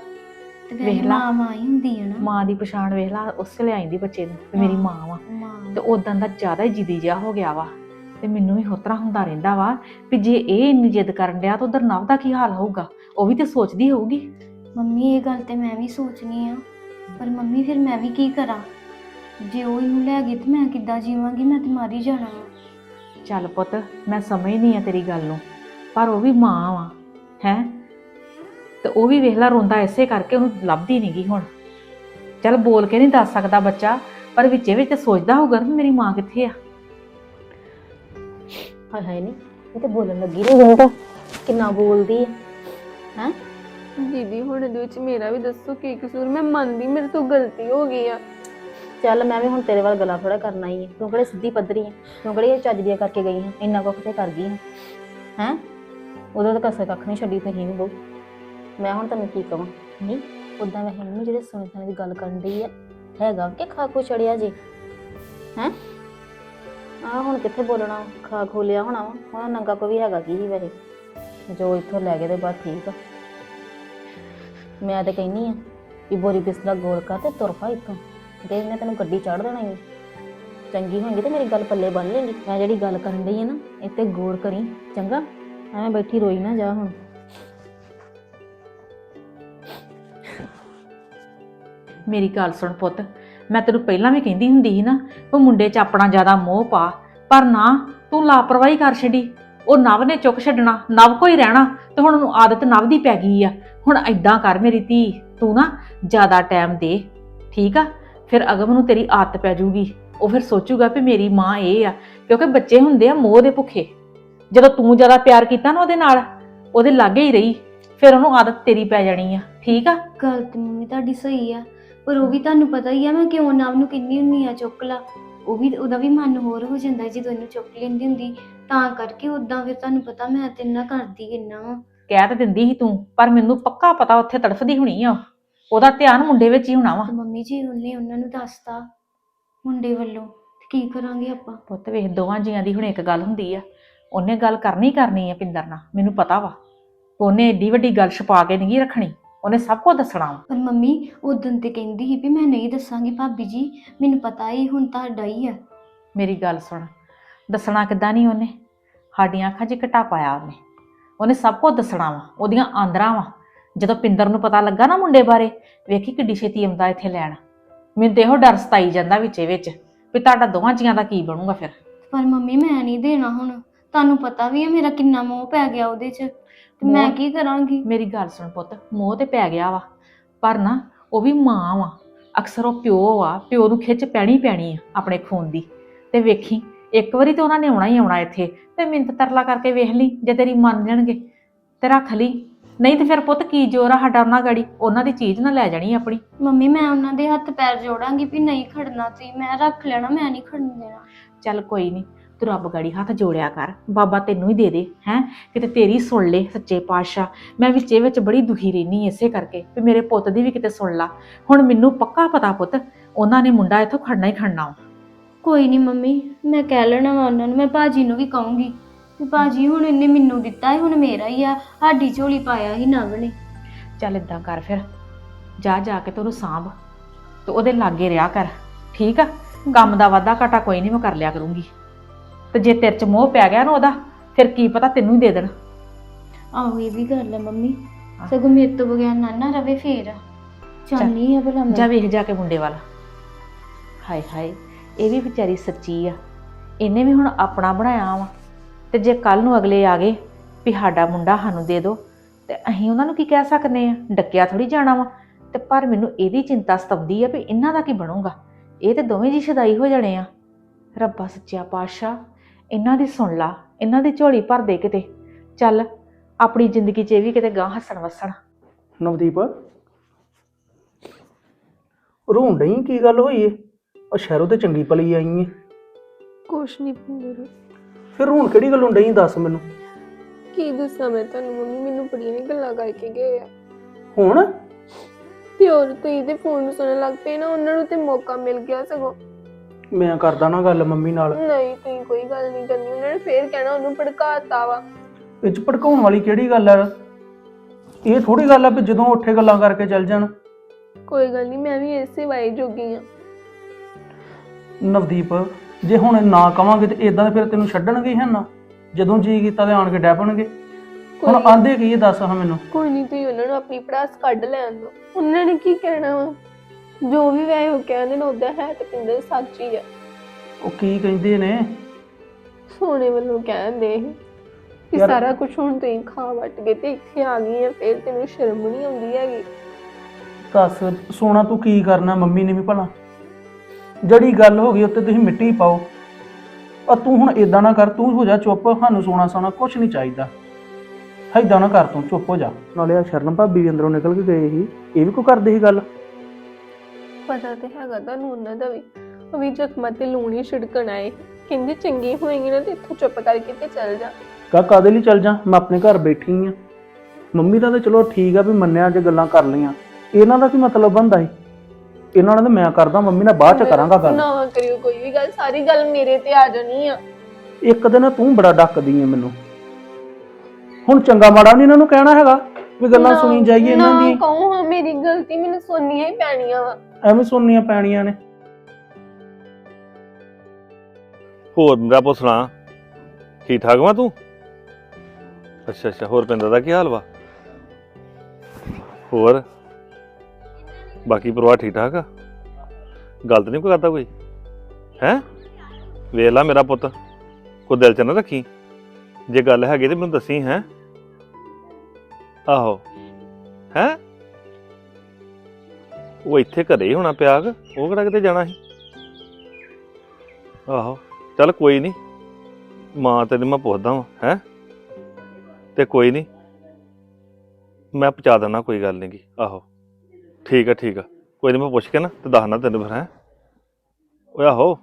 ਤੇ ਵੇਖ ਲਾ। ਮਾਂ ਮਾਂ ਹੀ ਹੁੰਦੀ ਹੈ ਨਾ। ਮਾਂ ਦੀ ਪਛਾਣ ਵੇਖ ਲਾ ਉਸੇ ਲਈ ਆਈਂਦੀ ਬੱਚੇ ਨੂੰ ਵੀ ਮੇਰੀ। ਮਾਂ ਵਾ। ਮਾਂ। ਤੇ ਉਦਾਂ ਦਾ ਜ਼ਿਆਦਾ ਹੀ ਜਿੱਦੀ ਜਿਹਾ ਹੋ ਗਿਆ ਵਾ। ਤੇ ਮੈਨੂੰ ਵੀ ਹੋਤਰਾ ਹੁੰਦਾ ਰਹਿੰਦਾ ਵਾ ਵੀ ਜੇ ਇਹ ਇੰਨੀ ਜਿੱਦ ਕਰਨ ਡਿਆ ਤਾਂ ਉਧਰ ਨਵ ਦਾ ਕੀ ਹਾਲ ਹੋਊਗਾ? ਉਹ ਵੀ ਤੇ ਸੋਚਦੀ ਹੋਊਗੀ। ਮੰਮੀ ਇਹ ਗੱਲ ਤੇ ਮੈਂ ਵੀ ਸੋਚਣੀ ਆ। ਪਰ ਮੰਮੀ ਫਿਰ ਮੈਂ ਵੀ ਕੀ ਕਰਾਂ? ਜੇ ਉਹ ਇਹਨੂੰ ਲੈ ਗਏ ਤੇ ਮੈਂ ਕਿੱਦਾਂ ਜੀਵਾਂਗੀ? ਮੈਂ ਤੇ ਮਰ ਜਾਣਾ ਵਾ। ਚੱਲ ਪੁੱਤ ਮੈਂ ਸਮਝਦੀ ਆ ਤੇਰੀ ਗੱਲ ਨੂੰ। ਪਰ ਉਹ ਵੀ ਮਾਂ ਵਾ ਹੈ? ਤੇ ਉਹ ਵੀ ਵੇਖ ਲਾ ਰੋਂਦਾ ਐਸੇ ਕਰਕੇ ਉਹਨੂੰ ਲੱਭਦੀ ਨਹੀਂਗੀ ਹੁਣ। ਚੱਲ ਬੋਲ ਕੇ ਨਹੀਂ ਦੱਸ ਸਕਦਾ ਬੱਚਾ ਪਰ ਵਿੱਚੇ ਵਿੱਚ ਸੋਚਦਾ ਹੋਊਗਾ ਵੀ ਮੇਰੀ ਮਾਂ ਕਿੱਥੇ ਆ। ਹਾਏ ਹਾਏ ਨਹੀਂ ਇਹ ਤੇ ਬੋਲਣ ਲੱਗੀ ਰਹੀ ਹੁਣ ਤਾਂ। ਕਿੰਨਾ ਬੋਲਦੀ ਹੈ ਹੈ? ਦੀਦੀ ਹੁਣ ਇਹਦੇ ਵਿੱਚ ਮੇਰਾ ਵੀ ਦੱਸੋ ਕੀ ਕਸੂਰ ਮੈਂ ਮੰਨਦੀ ਮੇਰੇ ਤੋਂ ਗਲਤੀ ਹੋ ਗਈ ਆ। ਚੱਲ ਮੈਂ ਵੀ ਹੁਣ ਤੇਰੇ ਵੱਲ ਗੱਲਾਂ ਥੋੜਾ ਕਰਨਾ ਹੀ ਹੈ ਤੂੰ ਕਿਹੜੇ ਸਿੱਧੀ ਪੱਧਰੀ ਹੈ ਤੂੰ ਕਿਹੜੀ ਇਹ ਚੱਜ ਦੀਆਂ ਕਰਕੇ ਗਈ ਹੈ ਇੰਨਾ ਕੁੱਖ ਤੇ ਕਰ ਗਈ ਹੈ ਹੈ? ਉਦੋਂ ਤਾਂ ਕਸਰ ਕੱਖ ਨਹੀਂ ਛੱਡੀ ਤੁਸੀਂ ਵੀ ਬਹੁ। ਮੈਂ ਹੁਣ ਤੈਨੂੰ ਕੀ ਕਵਾਂ ਨਹੀਂ ਉਦਾਂ ਵੈਸੇ ਮੰਮੀ ਜਿਹੜੇ ਸੁਣੇ ਸੁਣੇ ਦੀ ਗੱਲ ਕਰਨ ਡਈ ਹੈ ਹੈਗਾ ਕਿ ਖਾ ਕੋ ਚੜਿਆ ਜੇ। ਹੈ? ਆ ਹੁਣ ਕਿੱਥੇ ਬੋਲਣਾ? ਖਾ ਖੋ ਹੋਣਾ ਵਾ। ਹੁਣ ਨੰਗਾ ਕੋ ਵੀ ਹੈਗਾ ਕੀ ਹੀ ਵੈਸੇ? ਜੋ ਇੱਥੋਂ ਲੈ ਗਏ ਤੇ ਬਸ ਠੀਕ ਆ। ਮੈਂ ਤੇ ਕਹਿੰਨੀ ਆ ਵੀ ਬੋਰੀ ਬਿਸਤਰਾ ਗੋਲ ਕਰ ਤੇ ਤੁਰ ਪਾ ਇੱਥੋਂ। ਤੇ ਇਹਨੇ ਤੈਨੂੰ ਗੱਡੀ ਚੜ ਦੇਣਾ ਹੀ ਚੰਗੀ ਹੋਏਗੀ ਤੇ ਮੇਰੀ ਗੱਲ ਪੱਲੇ ਬੰਨ ਲੇਂਗੀ। ਮੈਂ ਜਿਹੜੀ ਗੱਲ ਕਰਨ ਡਈ ਆ ਨਾ, ਇੱਥੇ ਗੌਰ ਕਰੀ। ਚੰਗਾ? ਐਵੇਂ ਬੈਠੀ ਰੋਈ ਨਾ ਜਾ ਹੁਣ। ਮੇਰੀ ਗੱਲ ਸੁਣ ਪੁੱਤ। ਮੈਂ ਤੈਨੂੰ ਪਹਿਲਾਂ ਵੀ ਕਹਿੰਦੀ ਹੁੰਦੀ ਸੀ ਨਾ, ਉਹ ਮੁੰਡੇ 'ਚ ਆਪਣਾ ਜ਼ਿਆਦਾ ਮੋਹ ਪਾ, ਪਰ ਨਾ, ਤੂੰ ਲਾਪਰਵਾਹੀ ਕਰ ਛੱਡੀ। ਉਹ ਨਵ ਨੇ ਚੁੱਕ ਛੱਡਣਾ, ਨਵ ਕੋਈ ਰਹਿਣਾ, ਤੇ ਹੁਣ ਉਹਨੂੰ ਆਦਤ ਨਵ ਦੀ ਪੈ ਗਈ ਆ। ਹੁਣ ਐਦਾਂ ਕਰ ਮੇਰੀ ਧੀ, ਤੂੰ ਨਾ ਜ਼ਿਆਦਾ ਟਾਈਮ ਦੇ, ਠੀਕ ਆ? ਫਿਰ ਅਗਮ ਨੂੰ ਤੇਰੀ ਆਦਤ ਪੈ ਜਾਊਗੀ ਉਹ ਫਿਰ ਸੋਚੂਗਾ ਵੀ ਮੇਰੀ ਮਾਂ ਇਹ ਆ, ਕਿਉਂਕਿ ਬੱਚੇ ਹੁੰਦੇ ਆ ਮੋਹ ਦੇ ਭੁੱਖੇ। ਜਦੋਂ ਤੂੰ ਜ਼ਿਆਦਾ ਪਿਆਰ ਕੀਤਾ ਨਾ ਉਹਦੇ ਨਾਲ, ਉਹਦੇ ਲਾਗੇ ਹੀ ਰਹੀ, ਫਿਰ ਉਹਨੂੰ ਆਦਤ ਤੇਰੀ ਪੈ ਜਾਣੀ ਆ, ਠੀਕ ਆ? ਗੱਲ ਤੇ ਮੰਮੀ ਤੁਹਾਡੀ ਸਹੀ ਆ। ਪਰ ਉਹ ਵੀ ਤੁਹਾਨੂੰ ਪਤਾ ਹੀ ਆ ਮੈਂ ਕਿਉਂ ਨਾਮ ਨੂੰ ਕਿੰਨੀ ਹੁੰਨੀ ਆ ਚੁੱਕ ਲਾ। ਉਹ ਵੀ ਉਹਦਾ ਵੀ ਮਨ ਹੋਰ ਹੋ ਜਾਂਦਾ ਜਦੋਂ ਇਹਨੂੰ ਚੁੱਕ ਲੈਂਦੀ ਹੁੰਦੀ। ਤਾਂ ਕਰਕੇ ਉਦਾਂ ਫਿਰ ਤੁਹਾਨੂੰ ਪਤਾ ਮੈਂ ਤੇ ਇੰਨਾ ਕਰਦੀ ਕਿੰਨਾ ਵਾ। ਕਹਿ ਤਾਂ ਦਿੰਦੀ ਸੀ ਤੂੰ ਪਰ ਮੈਨੂੰ ਪੱਕਾ ਪਤਾ ਉੱਥੇ ਤੜਫਦੀ ਹੋਣੀ ਆ। ਉਹ। ਉਹਦਾ ਧਿਆਨ ਮੁੰਡੇ ਵਿੱਚ ਹੀ ਹੋਣਾ ਵਾ। ਤੇ ਮੰਮੀ ਜੀ ਉਹਨੇ ਉਹਨਾਂ ਨੂੰ ਦੱਸਤਾ ਮੁੰਡੇ ਵੱਲੋਂ। ਤੇ ਕੀ ਕਰਾਂਗੇ ਆਪਾਂ? ਪੁੱਤ ਵੇਖ ਦੋਵਾਂ ਜੀਆਂ ਦੀ ਹੁਣ ਇੱਕ ਗੱਲ ਹੁੰਦੀ ਆ। ਉਹਨੇ ਗੱਲ ਕਰਨੀ ਕਰਨੀ ਆ ਪਿੰਦਰ ਨਾਲ ਮੈਨੂੰ ਪਤਾ ਵਾ। ਉਹਨੇ ਏਡੀ ਵੱਡੀ ਗੱਲ ਛੁਪਾ ਕੇ ਨਹੀਂ ਰੱਖਣੀ। ਉਹਨੇ ਸਭ ਕੁਝ ਦੱਸਣਾ ਵਾ। ਪਰ ਮੰਮੀ ਉਦੋਂ ਤੇ ਕਹਿੰਦੀ ਸੀ ਵੀ ਮੈਂ ਨਹੀਂ ਦੱਸਾਂਗੀ ਭਾਬੀ ਜੀ ਮੈਨੂੰ ਪਤਾ ਹੀ ਹੁਣ ਤੁਹਾਡਾ ਹੀ ਆ। ਮੇਰੀ ਗੱਲ ਸੁਣ ਦੱਸਣਾ ਕਿੱਦਾਂ ਨਹੀਂ ਉਹਨੇ? ਸਾਡੀਆਂ ਅੱਖਾਂ 'ਚ ਘਟਾ ਪਾਇਆ ਉਹਨੇ। ਉਹਨੇ ਸਭ ਕੁਝ ਦੱਸਣਾ ਵਾ ਉਹਦੀਆਂ ਆਂਦਰਾਂ ਵਾ। ਜਦੋਂ ਪਿੰਦਰ ਨੂੰ ਪਤਾ ਲੱਗਾ ਨਾ ਮੁੰਡੇ ਬਾਰੇ ਵੇਖੀ ਕਿੱਡੀ ਛੇਤੀ ਆਉਂਦਾ ਇੱਥੇ ਲੈਣ। ਮੈਨੂੰ ਤੇ ਇਹੋ ਡਰ ਸਤਾਈ ਜਾਂਦਾ ਵਿੱਚੇ ਵਿੱਚ ਵੀ ਤੁਹਾਡਾ ਦੋਵਾਂ ਜੀਆਂ ਦਾ ਕੀ ਬਣੂਗਾ ਫਿਰ। ਪਰ ਮੰਮੀ ਮੈਂ ਨਹੀਂ ਦੇਣਾ ਹੁਣ। ਤੁਹਾਨੂੰ ਪਤਾ ਵੀ ਹੈ ਮੇਰਾ ਕਿੰਨਾ ਮੋਹ ਪੈ ਗਿਆ ਉਹਦੇ 'ਚ। ਤੇ ਮੈਂ ਮੋਹ? ਕੀ ਕਰਾਂਗੀ? ਮੇਰੀ ਗੱਲ ਸੁਣ ਪੁੱਤ ਮੋਹ ਤੇ ਪੈ ਗਿਆ ਵਾ ਪਰ ਨਾ ਉਹ ਵੀ ਮਾਂ ਵਾ ਅਕਸਰ ਉਹ ਪਿਓ ਆ ਪਿਓ ਨੂੰ ਖਿੱਚ ਪੈਣੀ ਪੈਣੀ ਆ ਆਪਣੇ ਖੂਨ ਦੀ। ਤੇ ਵੇਖੀ ਇੱਕ ਵਾਰੀ ਤੇ ਉਹਨਾਂ ਨੇ ਆਉਣਾ ਹੀ ਆਉਣਾ ਇੱਥੇ ਤੇ ਮਿੰਤ ਤਰਲਾ ਕਰਕੇ ਵੇਖ ਲਈ ਜੇ ਤੇਰੀ ਮੰਨ ਜਾਣਗੇ ਤੇ ਰੱਖ ਲਈ। ਨਹੀਂ ਤੇ ਫਿਰ ਪੁੱਤ ਕੀ ਜ਼ੋਰ ਆ ਸਾਡਾ ਉਹਨਾਂ ਗਾੜੀ ਉਹਨਾਂ ਦੀ ਚੀਜ਼ ਨਾ ਲੈ ਜਾਣੀ ਆਪਣੀ। ਮੰਮੀ ਮੈਂ ਉਹਨਾਂ ਦੇ ਹੱਥ ਪੈਰ ਜੋੜਾਂਗੀ ਵੀ ਨਹੀਂ ਖੜਨਾ ਤੁਸੀਂ ਮੈਂ ਰੱਖ ਲੈਣਾ ਮੈਂ ਨਹੀਂ ਖੜਨ ਦੇਣਾ। ਚੱਲ ਕੋਈ ਨਹੀਂ ਤੂੰ ਰੱਬ ਗਾੜੀ ਹੱਥ ਜੋੜਿਆ ਕਰ। ਬਾਬਾ ਤੈਨੂੰ ਹੀ ਦੇ ਦੇ ਹੈ? ਕਿਤੇ ਤੇਰੀ ਸੁਣ ਲੈ ਸੱਚੇ ਪਾਤਸ਼ਾਹ। ਮੈਂ ਵਿੱਚੇ ਵਿੱਚ ਬੜੀ ਦੁਖੀ ਰਹਿਨੀ ਇਸੇ ਕਰਕੇ ਵੀ ਮੇਰੇ ਪੁੱਤ ਦੀ ਵੀ ਕਿਤੇ ਸੁਣ ਲਾ। ਹੁਣ ਮੈਨੂੰ ਪੱਕਾ ਪਤਾ ਪੁੱਤ ਉਹਨਾਂ ਨੇ ਮੁੰਡਾ ਇੱਥੋਂ ਖੜਨਾ ਹੀ ਖੜਨਾ ਵਾ। ਕੋਈ ਨਹੀਂ ਮੰਮੀ ਮੈਂ ਕਹਿ ਲੈਣਾ ਵਾ ਉਹਨਾਂ ਨੂੰ ਮੈਂ ਭਾਜੀ ਨੂੰ ਵੀ ਕਹੂੰਗੀ ਵੀ ਭਾਜੀ ਹੁਣ ਇਹਨੇ ਮੈਨੂੰ ਦਿੱਤਾ ਹੈ ਹੁਣ ਮੇਰਾ ਹੀ ਆ ਸਾਡੀ ਝੋਲੀ ਪਾਇਆ ਹੀ ਨਵ ਨੇ ਚੱਲ ਇਦਾਂ ਕਰ ਫਿਰ ਜਾ ਜਾ ਕੇ ਤੈਨੂੰ ਸਾਂਭ ਤੇ ਉਹਦੇ ਲਾਗੇ ਰਿਹਾ ਕਰ ਠੀਕ ਆ? ਕੰਮ ਦਾ ਵਾਧਾ ਘਾਟਾ ਕੋਈ ਨਹੀਂ ਮੈਂ ਕਰ ਲਿਆ ਕਰੂੰਗੀ। ਤੇ ਜੇ ਤੇਰੇ ਚ ਮੋਹ ਪੈ ਗਿਆ ਨਾ ਉਹਦਾ ਫਿਰ ਕੀ ਪਤਾ ਤੈਨੂੰ ਹੀ ਦੇ ਦੇਣ। ਆਹੋ ਇਹ ਵੀ ਗੱਲ ਹੈ ਮੰਮੀ। ਸਗੋਂ ਮੇਰੇ ਤੋਂ ਬਗੈਰ ਨਾ ਨਾ ਰਵੇ ਫੇਰ। ਚਾਹਨੀ ਆ ਭਲਾ ਜਾ ਮੈਂ ਵੇਖ ਜਾ ਕੇ ਮੁੰਡੇ ਵੱਲ। ਹਾਏ ਹਾਏ ਇਹ ਵੀ ਵਿਚਾਰੀ ਸੱਚੀ ਆ। ਇਹਨੇ ਵੀ ਹੁਣ ਆਪਣਾ ਬਣਾਇਆ ਵਾ। ਤੇ ਜੇ ਕੱਲ ਨੂੰ ਅਗਲੇ ਆ ਗਏ ਵੀ ਸਾਡਾ ਮੁੰਡਾ ਸਾਨੂੰ ਦੇ ਦਿਓ ਤੇ ਅਸੀਂ ਉਹਨਾਂ ਨੂੰ ਕੀ ਕਹਿ ਸਕਨੇ ਆ? ਡੱਕਿਆ ਥੋੜੀ ਜਾਣਾ ਵਾ। ਤੇ ਪਰ ਮੈਨੂੰ ਇਹਦੀ ਚਿੰਤਾ ਸਤਾਉਂਦੀ ਆ ਵੀ ਇਹਨਾਂ ਦਾ ਕੀ ਬਣੂਗਾ? ਇਹ ਤੇ ਦੋਵੇਂ ਜੀ ਸ਼ਦਾਈ ਹੋ ਜਾਣੇ ਆ। ਰੱਬਾ ਸੱਚਿਆ ਪਾਤਸ਼ਾਹ ਇਹਨਾਂ ਦੀ ਸੁਣ ਲਾ ਇਹਨਾਂ ਦੀ ਝੋਲੀ ਭਰ ਦੇ ਕਿਤੇ। ਚੱਲ ਆਪਣੀ ਜ਼ਿੰਦਗੀ 'ਚ ਇਹ ਵੀ ਕਿਤੇ ਗਾਂ ਹੱਸਣ ਵਸਣ। ਨਵਦੀਪ ਰੋਣ ਡਈ ਕੀ ਗੱਲ ਹੋਈ ਏ? ਉਹ ਸ਼ਹਿਰੋਂ ਤੇ ਚੰਗੀ ਭਲੀ ਆਈ ਏ। ਕੁਛ ਨਹੀਂ ਪਿੰਦਰ ਫਿਰ ਰੋਣ ਕਿਹੜੀ ਗੱਲੋਂ ਡਈ ਦੱਸ ਮੈਨੂੰ। ਕੀ ਦੱਸਾਂ ਮੈਂ ਤੁਹਾਨੂੰ ਮੰਮੀ ਮੈਨੂੰ ਬੜੀਆਂ ਹੀ ਗੱਲਾਂ ਕਰਕੇ ਗਏ ਆ। ਹੁਣ? ਤੇ ਹੋਰ ਤੁਸੀਂ ਤੇ ਫੋਨ ਸੁਣਨ ਲੱਗ ਪਏ ਨਾ ਉਹਨਾਂ ਨੂੰ ਤੇ ਮੌਕਾ ਮਿਲ ਗਿਆ ਸਗੋਂ। ਮੈਂ ਕਰਦਾ ਨਾ ਗੱਲ ਮੰਮੀ ਨਾਲ। ਨਹੀਂ ਤੁਸੀਂ ਕੋਈ ਗੱਲ ਨਹੀਂ ਕਰਨੀ। ਉਹਨਾਂ ਨੇ ਫੇਰ ਕਹਿਣਾ ਉਹਨੂੰ ਭੜਕਾਤਾ ਵਾ। ਇਹ ਚ ਭੜਕਾਉਣ ਵਾਲੀ ਕਿਹੜੀ ਗੱਲ ਆ? ਇਹ ਥੋੜੀ ਗੱਲ ਆ ਵੀ ਜਦੋਂ ਉੱਠੇ ਗੱਲਾਂ ਕਰਕੇ ਚੱਲ ਜਾਣ। ਕੋਈ ਗੱਲ ਨਹੀਂ ਮੈਂ ਵੀ ਇਸੇ ਵਾਈ ਜੋਗੀ ਆ। ਨਵਦੀਪ ਜੇ ਹੁਣ ਨਾ ਕਵਾਂਗੇ ਤੇ ਇਦਾਂ ਫਿਰ ਤੈਨੂੰ ਛੱਡਣਗੇ ਹੀ ਨਾ? ਜਦੋਂ ਜੀ ਕੀਤਾ ਤੇ ਆਣ ਕੇ ਡੈਪਣਗੇ ਹੁਣ ਆਂਦੇ ਕੀ ਇਹ ਦੱਸ ਹਾਂ ਮੈਨੂੰ। ਕੋਈ ਨਹੀਂ ਤੁਸੀਂ ਉਹਨਾਂ ਨੂੰ ਆਪਣੀ ਪੜਾਸ ਕੱਢ ਲੈਣ ਦਿਓ। ਉਹਨਾਂ ਨੇ ਕੀ ਕਹਿਣਾ ਵਾ? ਜੋ ਵੀ ਵੈ ਉਹ ਕਹਿੰਦੇ ਨੇ ਉਹਦਾ ਹੈ ਤੇ ਪਿੰਦਰ ਸੱਚ ਹੀ ਆ। ਉਹ ਕੀ ਕਹਿੰਦੇ ਨੇ? ਸੋਨੇ ਵੱਲੋਂ ਕਹਿੰਦੇ ਕਿ ਯਾਰ- ਸਾਰਾ ਕੁਝ ਹੁਣ ਤੁਸੀਂ ਖਾ ਵੱਟ ਕੇ ਤੇ ਇੱਥੇ ਆ ਗਈ ਆ ਫੇਰ ਤੈਨੂੰ ਸ਼ਰਮ ਨਹੀਂ ਆਉਂਦੀ ਹੈਗੀ? ਦੱਸ ਸੋਨਾ ਤੂੰ ਕੀ ਕਰਨਾ ਮੰਮੀ ਨੇ ਵੀ ਭਲਾ? ਜਿਹੜੀ ਗੱਲ ਹੋ ਗਈ ਉੱਤੇ ਤੁਸੀਂ ਮਿੱਟੀ ਪਾਓ। ਆ ਤੂੰ ਹੁਣ ਇਦਾਂ ਨਾ ਕਰ ਤੂੰ ਹੋ ਜਾ ਚੁੱਪ ਸਾਨੂੰ ਸੋਨਾ ਸਾਨਾ ਕੁਝ ਨਹੀਂ ਚਾਹੀਦਾ। ਏਦਾਂ ਨਾ ਕਰ ਤੂੰ ਚੁੱਪ ਹੋ ਜਾ। ਨਾਲੇ ਆ ਸ਼ਰਨ ਭਾਬੀ ਵੀ ਅੰਦਰੋਂ ਨਿਕਲ ਕੇ ਗਏ ਸੀ ਇਹ ਵੀ ਕੋ ਕਰਦੇ ਸੀ ਗੱਲ? ਪਤਾ ਤੇ ਹੈਗਾ ਤੁਹਾਨੂੰ ਉਹਨਾਂ ਦਾ ਵੀ। ਉਹ ਵੀ ਜ਼ਖਮਾਂ ਤੇ ਲੂਣ ਛਿੜਕਣ ਆਏ। ਕਹਿੰਦੇ ਚੰਗੀ ਹੋਏਗੀ ਨਾ ਤੇ ਇੱਥੋਂ ਚੁੱਪ ਕਰਕੇ ਤੇ ਚੱਲ ਜਾ। ਕਾ ਕਾਦੇ ਲਈ ਚੱਲ ਜਾ? ਮੈਂ ਆਪਣੇ ਘਰ ਬੈਠੀ ਆ। ਮੰਮੀ ਦਾ ਤਾਂ ਚਲੋ ਠੀਕ ਆ ਵੀ ਮੰਨਿਆ ਜੇ ਗੱਲਾਂ ਕਰ ਲਈਆਂ। ਇਹਨਾਂ ਦਾ ਕੀ ਮਤਲਬ ਬੰਦਾ ਸੀ? ਇਹਨਾਂ ਨਾਲ ਤਾਂ ਮੈਂ ਕਰਦਾ ਮੰਮੀ ਨਾਲ ਬਾਅਦ ਚ ਕਰਾਂਗਾ ਗੱਲ। ਨਾ ਕਰਿਓ ਕੋਈ ਵੀ ਗੱਲ ਸਾਰੀ ਗੱਲ ਮੇਰੇ ਤੇ ਆ ਜਾਣੀ ਆ। ਇੱਕ ਦਿਨ ਤੂੰ ਬੜਾ ਡੱਕਦੀ ਏ ਮੈਨੂੰ। ਹੁਣ ਚੰਗਾ ਮਾੜਾ ਨਹੀਂ ਇਹਨਾਂ ਨੂੰ ਕਹਿਣਾ ਹੈਗਾ। ਵੀ ਗੱਲਾਂ ਨਾ- ਸੁਣੀ ਜਾਈਏ ਇਹਨਾਂ ਨਾ ਦੀ ਕਹੋ ਹਾਂ ਮੇਰੀ ਗਲਤੀ ਮੈਨੂੰ ਸੁਣਨੀਆਂ ਹੀ ਪੈਣੀਆਂ ਵਾ। ਐਵੇਂ ਸੁਣਨੀਆਂ ਪੈਣੀਆਂ ਨੇ। ਹੋਰ ਮੇਰਾ ਪੁੱਤ ਸੁਣਾ ਠੀਕ ਠਾਕ ਵਾ ਤੂੰ? ਅੱਛਾ ਅੱਛਾ ਹੋਰ ਪਿੰਦਰ ਦਾ ਕੀ ਹਾਲ ਵਾ? ਹੋਰ? ਬਾਕੀ ਪਰਿਵਾਰ ਠੀਕ ਠਾਕ ਆ? ਗਲਤ ਨਹੀਂ ਕੋਈ ਕਰਦਾ ਕੋਈ? ਹੈ? ਵੇਖ ਲਾ ਮੇਰਾ ਪੁੱਤ ਕੋਈ ਦਿਲ ਚ ਨਾ ਰੱਖੀ। ਜੇ ਗੱਲ ਹੈਗੀ ਤੇ ਮੈਨੂੰ ਦੱਸੀ ਹੈ? ਆਹੋ। ਹੈ? ਉਹ ਇੱਥੇ ਘਰੇ ਹੀ ਹੋਣਾ ਪਿਆ ਕ ਉਹ ਕਿਹੜਾ ਕਿਤੇ ਜਾਣਾ ਸੀ? ਆਹੋ। ਚੱਲ ਕੋਈ ਨਹੀਂ। ਮਾਂ ਤੇਰੀ ਮੈਂ ਪੁੱਛਦਾ ਵਾਂ, ਹੈ? ਤੇ ਕੋਈ ਨਹੀਂ। ਮੈਂ ਪਹੁੰਚਾ ਦਿੰਦਾ, ਕੋਈ ਗੱਲ ਨਹੀਂ ਗੀ। ਆਹੋ। ਠੀਕ ਆ ਠੀਕ ਆ। ਕੋਈ ਨਹੀਂ, ਮੈਂ ਪੁੱਛ ਕੇ ਨਾ ਤੇ ਦੱਸਣਾ ਤੈਨੂੰ ਫਿਰ, ਹੈ? ਓਏ ਆਹੋ।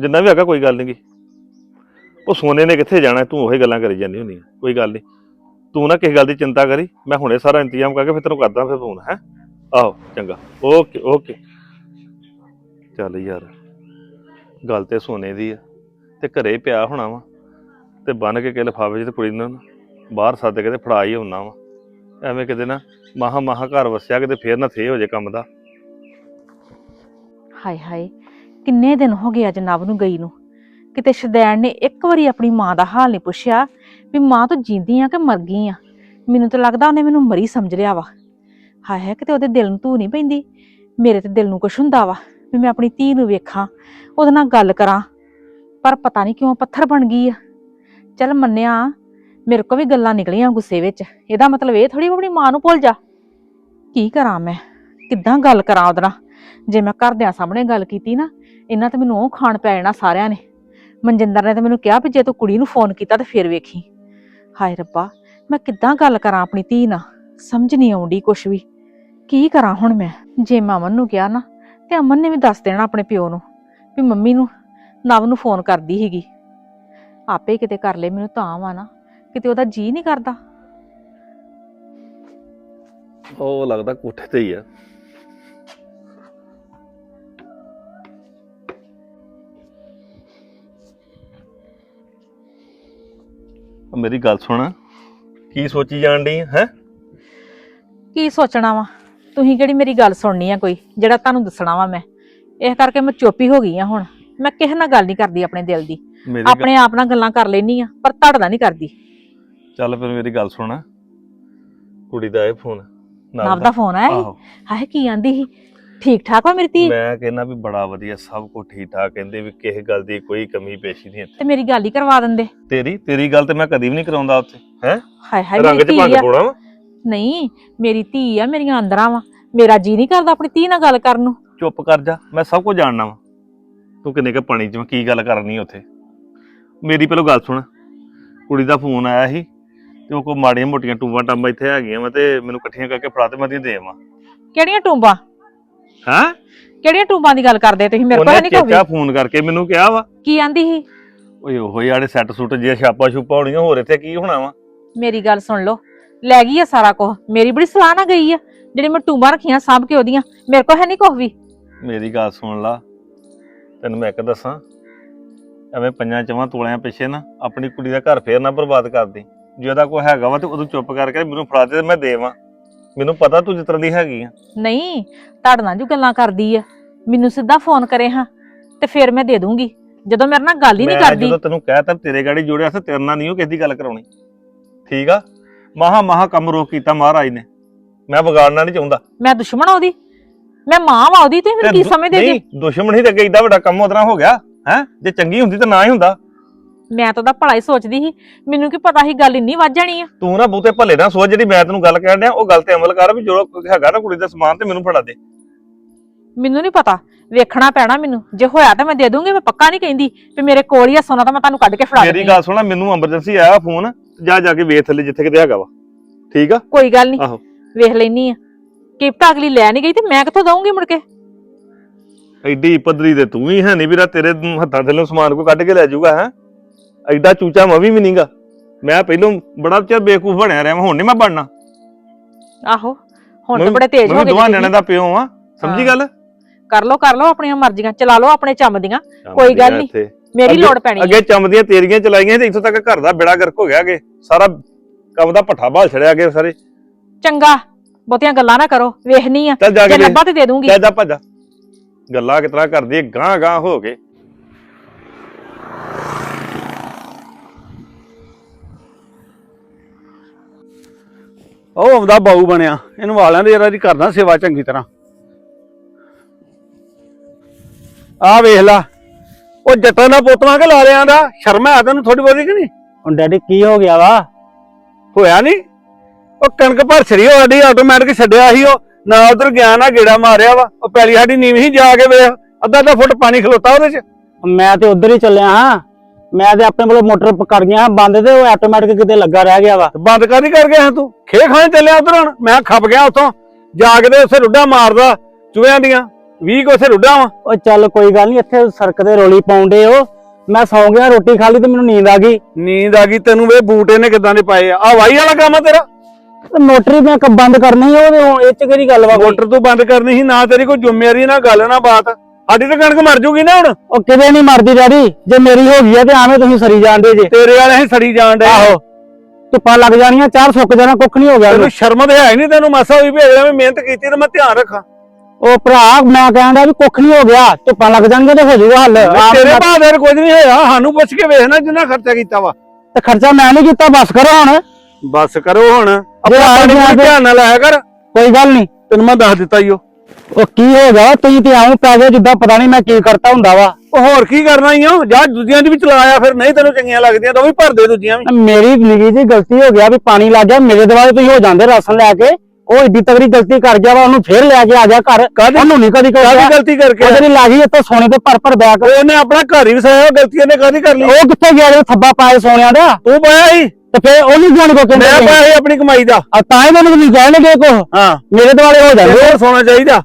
ਜਿੰਨਾ ਵੀ ਹੈਗਾ, ਕੋਈ ਗੱਲ ਨਹੀਂ ਗੀ। ਉਹ ਸੋਨੇ ਨੇ ਕਿੱਥੇ ਜਾਣਾ? ਤੂੰ ਉਹੀ ਗੱਲਾਂ ਕਰੀ ਜਾਂਦੀ ਹੁੰਦੀ ਆ। ਕੋਈ ਗੱਲ ਨਹੀਂ ਤੂੰ ਨਾ ਕਿਸੇ ਗੱਲ ਦੀ ਚਿੰਤਾ ਕਰੀ, ਮੈਂ ਹੁਣੇ ਸਾਰਾ ਇੰਤਜ਼ਾਮ ਕਰਕੇ ਫਿਰ ਤੈਨੂੰ ਕਰਦਾ ਫਿਰ ਫੋਨ ਹੈ? ਆਹੋ, ਚੰਗਾ। ਓਕੇ ਓਕੇ ਚੱਲ ਯਾਰ, ਗੱਲ ਤੇ ਸੋਨੇ ਦੀ ਆ, ਤੇ ਘਰੇ ਪਿਆ ਹੋਣਾ ਵਾ, ਤੇ ਬੰਨ ਕੇ ਕਿ ਲਿਫਾਫੇ 'ਚ ਤੇ ਕੁੜੀ ਨੂੰ ਨਾ ਬਾਹਰ ਸੱਦ ਕੇ ਤੇ ਫੜਾ ਹੀ ਆਉਣਾ ਵਾ। ਐਵੇਂ ਕਿਤੇ ਨਾ ਮਹਾ ਮਹਾ ਘਰ ਵਸਿਆ ਕਿਤੇ ਫੇਰ ਨਾ ਥੇ ਹੋ ਜੇ ਕੰਮ ਦਾ। ਹਾਏ ਹਾਏ, ਕਿੰਨੇ ਦਿਨ ਹੋ ਗਏ ਅੱਜ ਨਵ ਨੂੰ ਗਈ ਨੂੰ। ਕਿਤੇ ਸ਼ਦੈਣ ਨੇ ਇੱਕ ਵਾਰੀ ਆਪਣੀ ਮਾਂ ਦਾ ਹਾਲ ਨਹੀਂ ਪੁੱਛਿਆ ਵੀ ਮਾਂ ਤੂੰ ਜਿੰਦੀ ਆ ਕਿ ਮਰ ਗਈ ਆ? ਮੈਨੂੰ ਤਾਂ ਲੱਗਦਾ ਉਹਨੇ ਮੈਨੂੰ ਮਰੀ ਸਮਝ ਲਿਆ ਵਾ। ਹਾਏ ਹੈ ਕਿਤੇ ਉਹਦੇ ਦਿਲ ਨੂੰ ਧੂ ਨਹੀਂ ਪੈਂਦੀ? ਮੇਰੇ ਤੇ ਦਿਲ ਨੂੰ ਕੁਛ ਹੁੰਦਾ ਵਾ ਵੀ ਮੈਂ ਆਪਣੀ ਧੀ ਨੂੰ ਵੇਖਾਂ, ਉਹਦੇ ਨਾਲ ਗੱਲ ਕਰਾਂ। ਪਰ ਪਤਾ ਨਹੀਂ ਕਿਉਂ ਪੱਥਰ ਬਣ ਗਈ ਆ। ਚੱਲ ਮੰਨਿਆ, ਮੇਰੇ ਕੋ ਵੀ ਗੱਲਾਂ ਨਿਕਲੀਆਂ ਗੁੱਸੇ ਵਿੱਚ। ਇਹਦਾ ਮਤਲਬ ਇਹ ਥੋੜੀ ਆਪਣੀ ਮਾਂ ਨੂੰ ਭੁੱਲ ਜਾ। ਕੀ ਕਰਾਂ ਮੈਂ? ਕਿੱਦਾਂ ਗੱਲ ਕਰਾਂ ਉਹਦੇ ਨਾਲ? ਜੇ ਮੈਂ ਘਰਦਿਆਂ ਸਾਹਮਣੇ ਗੱਲ ਕੀਤੀ ਨਾ, ਇਹਨਾਂ ਤੇ ਮੈਨੂੰ ਉਹ ਖਾਣ ਪੈ ਜਾਣਾ ਸਾਰਿਆਂ ਨੇ। ਮਨਜਿੰਦਰ ਨੇ ਤਾਂ ਮੈਨੂੰ ਕਿਹਾ ਵੀ ਜੇ ਤੂੰ ਕੁੜੀ ਨੂੰ ਫੋਨ ਕੀਤਾ ਤਾਂ ਫਿਰ ਵੇਖੀ। ਹਾਏ ਰੱਬਾ, ਮੈਂ ਕਿੱਦਾਂ ਗੱਲ ਕਰਾਂ ਆਪਣੀ ਧੀ ਨਾਲ? ਸਮਝ ਨਹੀਂ ਆਉਂਦੀ ਕੁਛ ਵੀ। ਕੀ ਕਰਾਂ ਹੁਣ ਮੈਂ? ਜੇ ਮੈਂ ਅਮਨ ਨੂੰ ਕਿਹਾ ਨਾ, ਤੇ ਅਮਨ ਨੇ ਵੀ ਦੱਸ ਦੇਣਾ ਆਪਣੇ ਪਿਓ ਨੂੰ, ਵੀ ਮੰਮੀ ਨੂੰ, ਨਵ ਨੂੰ ਫੋਨ ਕਰਦੀ ਸੀਗੀ। ਆਪੇ ਕਿਤੇ ਕਰ ਲੈ ਮੈਨੂੰ ਤਾਂ ਵਾ ਨਾ, ਕਿਤੇ ਉਹਦਾ ਜੀ ਨਹੀਂ ਕਰਦਾ। ਉਹ ਲੱਗਦਾ ਕੋਠੇ ਤੇ ਹੀ ਆ। ਮੇਰੀ ਗੱਲ ਸੁਣ। ਕੀ ਸੋਚੀ ਜਾਣ ਡਈ ਹੈ? ਕੀ ਸੋਚਣਾ ਵਾ? ਤੁਸੀਂ ਕਿਹੜੀ ਮੇਰੀ ਗੱਲ ਸੁਣਨੀ ਆ ਕੋਈ ਜਿਹੜਾ ਤੁਹਾਨੂੰ ਦੱਸਣਾ ਵਾ ਮੈਂ? ਇਸ ਕਰਕੇ ਮੈਂ ਚੁੱਪ ਹੀ ਹੋ ਗਈ ਆ ਹੁਣ। ਮੈਂ ਕਿਸੇ ਨਾਲ ਗੱਲ ਨਹੀਂ ਕਰਦੀ ਆਪਣੇ ਦਿਲ ਦੀ। ਮੇਰੀ ਗੱਲ- ਆਪਣੇ ਆਪ ਨਾਲ ਗੱਲਾਂ ਕਰ ਲੈਣੀ ਆ ਪਰ ਤੁਹਾਡਾ ਨਹੀਂ ਕਰਦੀ। ਚੱਲ ਫਿਰ ਮੇਰੀ ਗੱਲ ਸੁਣ। ਕੁੜੀ ਦਾ ਇਹ ਫੋਨ। ਨਵ ਦਾ ਫੋਨ ਆਇਆ ਸੀ? ਆਹੋ। ਹਾਏ ਕੀ ਆਂਦੀ ਸੀ? ਠੀਕ ਠਾਕ ਵਾ ਮੇਰੀ ਧੀ? ਮੈਂ ਕਹਿੰਦਾ ਵੀ ਬੜਾ ਵਧੀਆ ਸਭ ਕੁਝ ਠੀਕ ਠਾਕ ਕਹਿੰਦੇ ਵੀ ਕਿਸੇ ਗੱਲ ਦੀ ਕੋਈ ਕਮੀ ਪੇਸ਼ੀ ਨਹੀਂ ਇੱਥੇ। ਤੇ ਮੇਰੀ ਗੱਲ ਹੀ ਕਰਵਾ ਦਿੰਦੇ। ਤੇਰੀ? ਤੇਰੀ ਗੱਲ ਤੇ ਮੈਂ ਕਦੀ ਵੀ ਨਹੀਂ ਕਰਾਉਂਦਾ ਉੱਥੇ ਹੈ? ਹਾਏ ਹਾਏ ਰੰਗ ਮੇਰੀ ਚ ਭੰਗ ਧੀ ਆ। ਪਾਉਣਾ ਵਾ? ਨਹੀਂ ਮੇਰੀ ਧੀ ਆ ਮੇਰੀਆਂ ਅੰਦਰਾਂ ਵਾ। ਮੇਰਾ ਜੀ ਨਹੀਂ ਕਰਦਾ ਆਪਣੀ ਧੀ ਨਾਲ ਗੱਲ ਕਰਨ ਨੂੰ। ਚੁੱਪ ਕਰ ਜਾ ਮੈਂ ਸਭ ਕੁਝ ਜਾਣਨਾ ਵਾ। ਤੂੰ ਕਿੰਨੇ ਕ ਪਾਣੀ ਚ ਮੈਂ ਕੀ ਗੱਲ ਕਰਨੀ ਉੱਥੇ? ਮੇਰੀ ਪਹਿਲਾਂ ਗੱਲ ਸੁਣ। ਕੁੜੀ ਦਾ ਫੋਨ ਆਇਆ ਸੀ ਤੇ ਉਹ ਕੋ ਮਾੜੀਆਂ ਮੋਟੀਆਂ ਟੂਬਾਂ ਟਾਂਬਾਂ ਇੱਥੇ ਹੈਗੀਆਂ ਵਾ ਤੇ ਮੈਨੂੰ ਇਕੱਠੀਆਂ ਕਰਕੇ ਫੜਾ ਤੇ ਮੈਂ ਦੀਆਂ ਦੇਵਾਂ। ਕਿਹੜੀਆਂ ਟੂੰਬਾਂ? ਹੈ? ਕਿਹੜੀਆਂ ਟੂੰਬਾਂ ਦੀ ਗੱਲ ਕਰਦੇ ਤੁਸੀਂ? ਮੇਰੇ ਕੋਲ ਉਹਨੇ ਨਹੀਂ ਕੋਈ ਚੇਚਾ ਫੋਨ ਕਰਕੇ ਮੈਨੂੰ ਕਿਹਾ ਵਾ। ਕੀ ਆਂਦੀ ਸੀ? ਓਏ ਉਹੋ ਜਿਹੜੇ ਸੈੱਟ ਸੁੱਟ ਜੇ ਛਾਪਾ ਛੁਪਾ ਹੋਣੀਆਂ ਹੋਰ ਇੱਥੇ ਕੀ ਹੋਣਾ ਵਾ? ਮੇਰੀ ਗੱਲ ਸੁਣ ਲਓ ਲੈ ਗਈ ਆ ਸਾਰਾ ਕੁਝ ਮੇਰੀ ਬੜੀ ਸਲਾਹ ਨਾ ਗਈ ਆ ਜਿਹੜੀ ਮੈਂ ਟੂੰਬਾਂ ਰੱਖੀਆਂ ਸਾਂਭ ਕੇ ਉਹਦੀਆਂ। ਮੇਰੇ ਕੋਲ ਹੈ ਨਹੀਂ ਕੁਝ ਵੀ। ਮੇਰੀ ਗੱਲ ਸੁਣ ਲਾ ਤੈਨੂੰ ਮੈਂ ਇੱਕ ਦੱਸਾਂ ਐਵੇਂ ਪੰਜਾਂ ਚਵਾਂ ਤੋਲਿਆਂ ਪਿੱਛੇ ਨਾ ਆਪਣੀ ਕੁੜੀ ਦਾ ਘਰ ਫੇਰ ਨਾ ਬਰਬਾਦ ਕਰਦੀ ਜੇ ਉਹਦਾ ਕੋਈ ਹੈਗਾ ਵਾ ਤੇ ਉਦੋਂ ਚੁੱਪ ਕਰਕੇ ਮੈਨੂੰ ਫੜਾ ਦੇ ਤੇ ਮੈਂ ਦੇਵਾਂ। ਮੈਨੂੰ ਪਤਾ ਤੂੰ ਜਿਸ ਤਰ੍ਹਾਂ ਦੀ ਹੈਗੀ ਆ। ਨਹੀਂ ਤੁਹਾਡੇ ਨਾਲ ਜੋ ਗੱਲਾਂ ਕਰਦੀ ਆ ਮੈਨੂੰ ਸਿੱਧਾ ਫੋਨ ਕਰੇ ਹਾਂ ਤੇ ਫਿਰ ਮੈਂ ਦੇ ਦੂੰਗੀ। ਜਦੋਂ ਮੇਰੇ ਨਾਲ ਗੱਲ ਹੀ ਨਹੀਂ ਮੈਂ ਕਰਦੀ। ਜਦੋਂ ਤੈਨੂੰ ਕਹਿਤਾ ਤੇਰੇ ਗਾੜੀ ਜੋੜਿਆ ਸੀ ਤੇਰੇ ਨਾਲ ਨਹੀਂ ਉਹ ਕਿਸੇ ਦੀ ਗੱਲ ਕਰਾਉਣੀ। ਠੀਕ ਆ? ਮਹਾ ਮਹਾ ਕੰਮ ਰੋਕ ਕੀਤਾ ਮਹਾਰਾਜ ਨੇ। ਮੈਂ ਵਿਗਾੜਨਾ ਨਹੀਂ ਚਾਹੁੰਦਾ। ਮੈਂ ਦੁਸ਼ਮਣ ਆ ਉਹਦੀ। ਮੈਂ ਮਾਂ ਵਾ ਉਹਦੀ ਤੇ ਮੈਨੂੰ ਕੀ ਦੁ- ਸਮਝਦੇ ਜੀ? ਨਹੀਂ ਦੁਸ਼ਮਣ ਹੀ ਤੇ ਅੱਗੇ ਏਡਾ ਵੱਡਾ ਕੰਮ ਉਹਦੇ ਨਾਲ ਹੋ ਗਿਆ ਹੈ? ਜੇ ਚੰਗੀ ਹੁੰਦੀ ਤਾਂ ਨਾ ਹੀ ਹੁੰਦਾ। ਮੈਂ ਤਾਂ ਉਹਦਾ ਭਲਾ ਹੀ ਸੋਚਦੀ ਸੀ। ਮੈਨੂੰ ਕੀ ਪਤਾ ਸੀ ਗੱਲ ਇੰਨੀ ਵੱਧ ਜਾਣੀ ਆ। ਤੂੰ ਨਾ ਬਹੁਤੇ ਭੱਲੇ ਨਾ ਸੋਚ ਜਿਹੜੀ ਮੈਂ ਤੈਨੂੰ ਗੱਲ ਕਹਿਣ ਡਿਆ ਉਹ ਗੱਲ ਤੇ ਅਮਲ ਕਰ ਵੀ ਜੋ ਹੈਗਾ ਨਾ ਕੁੜੀ ਦਾ ਸਮਾਨ ਤੇ ਮੈਨੂੰ ਫੜਾ ਦੇ। ਮੈਨੂੰ ਨਹੀਂ ਪਤਾ। ਵੇਖਣਾ ਪੈਣਾ ਮੈਨੂੰ। ਜੇ ਹੋਇਆ ਤਾਂ ਮੈਂ ਦੇ ਦੂੰਗੀ ਮੈਂ ਪੱਕਾ ਨਹੀਂ ਕਹਿੰਦੀ ਵੀ ਮੇਰੇ ਕੋਲ ਹੀ ਆ ਸੋਨਾ ਤਾਂ ਮੈਂ ਤੁਹਾਨੂੰ ਕੱਢ ਕੇ ਫੜਾ ਮੇਰੀ ਦਿੰਦੀ ਗੱਲ ਸੁਣਾ ਮੈਨੂੰ ਐਮਰਜੈਂਸੀ ਆਇਆ ਫੋਨ ਜਾ ਜਾ ਕੇ ਵੇਖ ਥੱਲੇ ਜਿੱਥੇ ਕਿਤੇ ਹੈਗਾ ਵਾ। ਠੀਕ ਆ? ਕੋਈ ਗੱਲ ਨਹੀਂ ਆਹੋ। ਵੇਖ ਲੈਣੀ ਆ। ਕਿਪਟਾ ਅਗਲੀ ਲੈ ਨਹੀਂ ਗਈ ਤੇ ਮੈਂ ਕਿੱਥੋਂ ਦਊਂਗੀ ਮੁੜ ਕੇ? ਐਡੀ ਪੱਧਰੀ ਤੇ ਤੂੰ ਵੀ ਹੈ ਨਹੀਂ ਵੀਰਾ ਤੇਰੇ ਹੱਥਾਂ ਥੱਲੋਂ ਸਮਾਨ ਕੋ ਕੱਢ ਕੇ ਲੈ ਜਾਊਗਾ ਹੈ? ਐਡਾ ਚੂਚਾ ਮੈਂ ਵੀ ਨਹੀਂਗਾ ਮੈਂ ਪਹਿਲੋਂ ਬੜਾ ਚਿਰ ਬੇਕੂਫ ਬਣਿਆ ਰਿਹਾ ਹੁਣ ਨਹੀਂ ਮੈਂ ਬਣਨਾ। ਆਹੋ ਹੁਣ ਮੈਂ ਤਾਂ ਬੜੇ ਤੇਜ਼ ਮੈਂ ਹੋ ਗਏ ਦੋਵਾਂ ਜੀ ਨਿਆਣਿਆਂ ਦਾ ਪਿਓ ਆ ਸਮਝੀ ਹਾਂ। ਗੱਲ? ਕਰ ਲੋ ਕਰ ਲੋ ਆਪਣੀਆਂ ਮਰਜ਼ੀਆਂ ਚਲਾ ਲੋ ਆਪਣੇ ਚੰਮ ਦੀਆਂ ਕੋਈ ਗੱਲ ਨੀ। ਇੱਥੇ। ਮੇਰੀ ਅੱਗੇ- ਲੋੜ ਪੈਣੀ ਅੱਗੇ ਚੰਮਦੀਆਂ ਤੇਰੀਆਂ ਚਲਾਈਆਂ ਤੇ ਇੱਥੋਂ ਤੱਕ ਘਰ ਦਾ ਬੇੜਾ ਗਰਕ ਹੋ ਗਿਆ ਅਗੇ। ਸਾਰਾ ਕੰਮ ਦਾ ਪੱਠਾ ਬਾਲ ਛੜਿਆ ਅਗੇ ਸਾਰੇ। ਚੰਗਾ ਬਹੁਤੀਆਂ ਗੱਲਾਂ ਨਾ ਕਰੋ ਵੇਖਣੀ ਆ। ਚੱਲ ਜਾ ਜੇ ਕੇ ਲੱਭਾ ਤੇ ਦੇ ਦੂੰਗੀ। ਜਾ ਜਾ ਭੱਜ। ਗੱਲਾਂ ਕਿਤਨਾ ਕਰਦੀ ਗਾਂ ਗਾਂ ਹੋ ਕੇ। ਉਹ ਆਉਂਦਾ ਬਾਊ ਬਣਿਆ ਇਹਨੂੰ ਵਾਲਿਆਂ ਦੇ ਯਾਰਾਂ ਦੀ ਕਰਦਾ ਸੇਵਾ ਚੰਗੀ ਤਰ੍ਹਾਂ। ਆ ਵੇਖ ਲਾ ਉਹ ਜੱਟਾਂ ਦਾ ਪੁੱਤਵਾਂ ਕੇ ਲਾਰਿਆਂ ਦਾ ਸ਼ਰਮ ਹੈ ਤੈਨੂੰ ਥੋੜੀ ਬਹੁਤੀ ਕਿ ਨਹੀਂ? ਹੁਣ ਡੈਡੀ ਕੀ ਹੋ ਗਿਆ ਵਾ? ਹੋਇਆ ਨਹੀਂ? ਉਹ ਕਣਕ ਭਰ ਛੜੀ ਉਹ ਸਾਡੀ ਆਟੋਮੈਟਿਕ ਛੱਡਿਆ ਸੀ ਉਹ ਨਾ ਉਧਰ ਗਿਆ ਨਾ ਗੇੜਾ ਮਾਰਿਆ ਵਾ ਉਹ ਪੈਲੀ ਸਾਡੀ ਨੀਵੀਂ ਹੀ ਜਾ ਕੇ ਵੇਖ ਅੱਧਾ ਅੱਧਾ ਫੁੱਟ ਪਾਣੀ ਖਲੋਤਾ ਉਹਦੇ ਚ। ਮੈਂ ਤੇ ਉਧਰ ਹੀ ਚੱਲਿਆ ਹਾਂ। ਮੈਂ ਤੇ ਆਪਣੇ ਵੱਲੋਂ ਮੋਟਰ ਕਰ ਗਿਆ ਬੰਦ ਤੇ ਉਹ ਆਟੋਮੈਟਿਕ ਕਿਤੇ ਲੱਗਾ ਰਹਿ ਗਿਆ ਵਾ। ਬੰਦ ਕਾਹਦੀ ਕਰ ਗਿਆ ਤੂੰ। ਖੇ ਖਾਣੇ ਚੱਲਿਆ ਉਧਰ ਹੁਣ। ਮੈਂ ਖੱਪ ਗਿਆ ਉਥੋਂ। ਜਾ ਕੇ ਤੇ ਉੱਥੇ ਰੁੱਡਾ ਮਾਰਦਾ ਚੂਹਿਆਂ ਦੀਆਂ। 20 ਕੋ ਉੱਥੇ ਰੁੱਡਾ ਵਾ। ਉਹ ਚੱਲ ਕੋਈ ਗੱਲ ਨਹੀਂ ਇੱਥੇ ਸੜਕ ਤੇ ਰੋਲੀ ਪਾਉਂਦੇ ਹੋ। ਮੈਂ ਸੌਂ ਗਿਆ ਰੋਟੀ ਖਾ ਲਈ ਤੇ ਮੈਨੂੰ ਨੀਂਦ ਆ ਗਈ। ਨੀਂਦ ਆ ਗਈ ਤੈਨੂੰ ਵੇ ਬੂਟੇ ਨੇ ਕਿਦਾਂ ਦੇ ਪਾਏ ਆ। ਆ ਵਾਈ ਵਾਲਾ ਕੰਮ ਆ ਤੇਰਾ? ਮੋਟਰ ਹੀ ਮੈਂ ਕ- ਬੰਦ ਕਰਨੀ ਉਹਦੇ ਹੁਣ ਇਹ ਚ ਕਿਹੜੀ ਗੱਲ ਵਾ ਕੋਈ? ਮੋਟਰ ਤੂੰ ਬੰਦ ਕਰਨੀ ਸੀ ਨਾ ਤੇਰੀ ਕੋਈ ਜ਼ਿੰਮੇਵਾਰੀ ਨਾ ਗੱਲ ਨਾ ਬਾਤ। ਸਾਡੀ ਤਾਂ ਕਣਕ ਮਰ ਜੂਗੀ ਨਾ ਹੁਣ। ਉਹ ਕਿਤੇ ਨਹੀਂ ਮਰਦੀ ਡੈਡੀ? ਜੇ ਮੇਰੀ ਹੋ ਗਈ ਆ ਤੇ ਐਵੇਂ ਤੁਸੀਂ ਸਰੀ ਜਾਂਦੇ ਜੇ। ਤੇਰੇ ਵਾਲੇ ਅਸੀਂ ਸੜੀ ਜਾਣ ਡੇ ਆਹੋ। ਧੁੱਪਾਂ ਲੱਗ ਜਾਣੀਆਂ ਚਾਰ ਸੁੱਕ ਜਾਣਾ ਕੁੱਖ ਨਹੀਂ ਹੋ ਗਿਆ ਤੈਨੂੰ ਸ਼ਰਮ ਤੇ ਹੈ ਨਹੀਂ ਤੈਨੂੰ ਮਸਾ ਹੋਈ ਵੀ ਅਗਲੇ ਮੈਂ ਮਿਹਨਤ ਕੀਤੀ ਤੇ ਮੈਂ ਧਿਆਨ ਰੱਖਾਂ। ਉਹ ਭਰਾ ਮੈਂ ਕਹਿੰਦਾ ਵੀ ਕੁੱਖ ਨਹੀਂ ਹੋ ਗਿਆ ਧੁੱਪਾਂ ਲੱਗ ਜਾਣਗੀਆਂ ਤੇ ਹੋ ਜਾਊਗਾ ਹੱਲ। ਤੇਰੇ ਮੈਂ- ਬਾਦਰ ਕੁਝ ਨਹੀਂ ਹੋਇਆ ਸਾਨੂੰ ਪੁੱਛ ਕੇ ਵੇਖਣਾ ਜਿੰਨਾ ਖਰਚਾ ਕੀਤਾ ਵਾ। ਤੇ ਖਰਚਾ ਮੈਂ ਨਹੀਂ ਕੀਤਾ ਬਸ ਕਰੋ ਹੁਣ। ਬਸ ਕਰੋ ਹੁਣ। ਆਪਣਾ ਧਿਆਨ ਨਾਲ ਲਾਇਆ ਕਰ। ਕੋਈ ਗੱਲ ਨਹੀਂ। ਤੈਨੂੰ ਮੈਂ ਦੱਸ ਦਿੱਤਾ ਈ ਓ। ਉਹ ਕੀ ਹੋ ਗਿਆ ਤੁਸੀਂ ਤੇ ਆਉਂ ਪੈ ਗਏ ਜਿੱਦਾਂ ਪਤਾ ਨਹੀਂ ਮੈਂ ਕੀ ਕਰਤਾ ਹੁੰਦਾ ਵਾ। ਉਹ ਹੋਰ ਕੀ ਕਰਨਾ ਈ ਓ ਜਾਂ ਦੂਜਿਆਂ ਦੀ ਵੀ ਚਲਾਇਆ ਫਿਰ ਨਹੀਂ ਤੈਨੂੰ ਚੰਗੀਆਂ ਲੱਗਦੀਆਂ ਤਾਂ ਉਹ ਵੀ ਭਰ ਦੇ ਦੂਜੀਆਂ ਵੀ। ਮੇਰੀ ਨਿੱਕੀ ਜੀ ਗਲਤੀ ਹੋ ਗਿਆ ਵੀ ਪਾਣੀ ਲੱਗ ਗਿਆ ਮੇਰੇ ਦੁਆਲੇ ਤੁਸੀਂ ਹੋ ਜਾਂਦੇ ਰਾਸ਼ਨ ਲੈ ਕੇ। ਉਹ ਏਡੀ ਤਗੜੀ ਗਲਤੀ ਕਰ ਗਿਆ ਵਾ ਉਹਨੂੰ ਫੇਰ ਲੈ ਕੇ ਆ ਗਿਆ ਘਰ। ਉਹਨੂੰ ਨਹੀਂ ਕਦੀ ਕੋਈ ਗਲਤੀ ਕਰਕੇ ਉਹ ਜਿਹੜੀ ਲੱਗੀ ਇੱਥੇ ਸੋਨੇ ਤੇ ਭਰ ਭਰ ਬੈਗ। ਉਹਨੇ ਆਪਣਾ ਘਰ ਹੀ ਵਸਾਇਆ ਉਹ ਗਲਤੀ ਇਹਨੇ ਕਾਹਦੀ ਕਰ ਲਈ? ਉਹ ਕਿੱਥੇ ਗਿਆ ਜਿਹੜਾ ਥੱਬਾ ਪਾਏ ਸੋਨਿਆਂ ਦਾ? ਤੂੰ ਪਾਇਆ ਸੀ? ਤੇ ਫੇਰ ਉਹਨੂੰ ਜਾਣ ਕੋ ਕਹਿੰਦੇ ਮੈਂ ਪਾਇਆ ਆਪਣੀ ਕਮਾਈ ਦਾ। ਆ ਤਾਂ ਹੀ ਮੈਨੂੰ ਨਹੀਂ ਕਹਿਣਗੇ ਕੋ ਹਾਂ। ਮੇਰੇ ਦੁਆਲੇ ਹੋ ਜਾਂਦੇ। ਹੋਰ ਸੋਨਾ ਚਾਹੀਦਾ।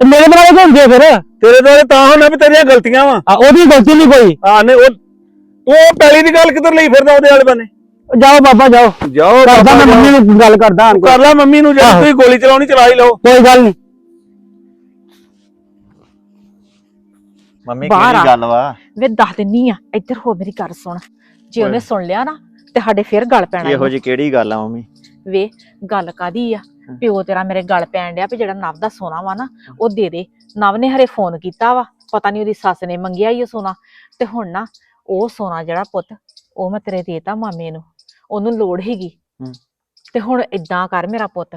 ਤੇ ਮੇਰੇ ਕਿਉਂ ਹੁੰਦੇ ਫਿਰ। ਤੇਰੇ ਦੁਆਲੇ ਤਾਂ ਹੋਣਾ ਵੀ ਤੇਰੀਆਂ ਗਲਤੀਆਂ ਵਾ। ਆ ਉਹਦੀ ਗਲਤੀ ਨਹੀਂ ਕੋਈ। ਆ ਨੇ ਉਹ ਤੂੰ ਉਹ ਪੈਲੀ ਦੀ ਗੱਲ ਕਿੱਧਰ ਲਈ ਫਿਰਦਾ ਉਹਦੇ ਵਾਲੇ ਬੰਨੇ? ਜਾਓ ਬਾਬਾ ਜਾਓ। ਜਾਓ ਕਰਦਾ ਮੈਂ ਮੰਮੀ ਨੂੰ ਗੱਲ ਕਰਦਾ ਕੇ। ਕਰ ਲੈ ਮੰਮੀ ਨੂੰ ਜੇ। ਤੁਸੀਂ ਗੋਲੀ ਚਲਾਉਣੀ ਚਲਾ ਹੀ ਲਓ। ਕੋਈ ਗੱਲ ਨਹੀਂ। ਮੰਮੀ ਬਾਹਰ ਕਿਹੜੀ। ਗੱਲ ਵਾ? ਵੇ ਦੱਸ ਦਿੰਨੀ ਆ ਇੱਧਰ ਹੋ ਮੇਰੀ ਗੱਲ ਸੁਣ। ਜੇ ਉਹਨੇ ਸੁਣ ਲਿਆ ਨਾ ਤੇ ਸਾਡੇ ਫੇਰ ਗੱਲ ਪੈਣਾ ਇਹੋ ਈ। ਜੀ ਕਿਹੜੀ ਗੱਲ ਆ ਮੰਮੀ? ਵੇ ਗੱਲ ਕਾਦੀ ਆ? ਪਿਓ ਤੇਰਾ ਮੇਰੇ ਗੱਲ ਪੈਣ ਡਿਆ ਵੀ ਜਿਹੜਾ ਨਵ ਦਾ ਸੋਨਾ ਵਾ ਨਾ ਉਹ ਦੇ ਦੇ। ਨਵ ਨੇ ਹਰੇ ਫੋਨ ਕੀਤਾ ਵਾ ਪਤਾ ਨਹੀਂ ਉਹਦੀ ਸੱਸ ਨੇ ਮੰਗਿਆ ਹੀ ਉਹ ਸੋਨਾ। ਤੇ ਹੁਣ ਨਾ ਉਹ ਸੋਨਾ ਜਿਹੜਾ ਪੁੱਤ ਉਹ ਮੈਂ ਤੇਰੇ ਦੇਤਾ ਮਾਮੇ ਨੂੰ। ਉਹਨੂੰ ਲੋੜ ਹੈਗੀ। ਤੇ ਹੁਣ ਇਦਾਂ ਕਰ ਮੇਰਾ ਪੁੱਤ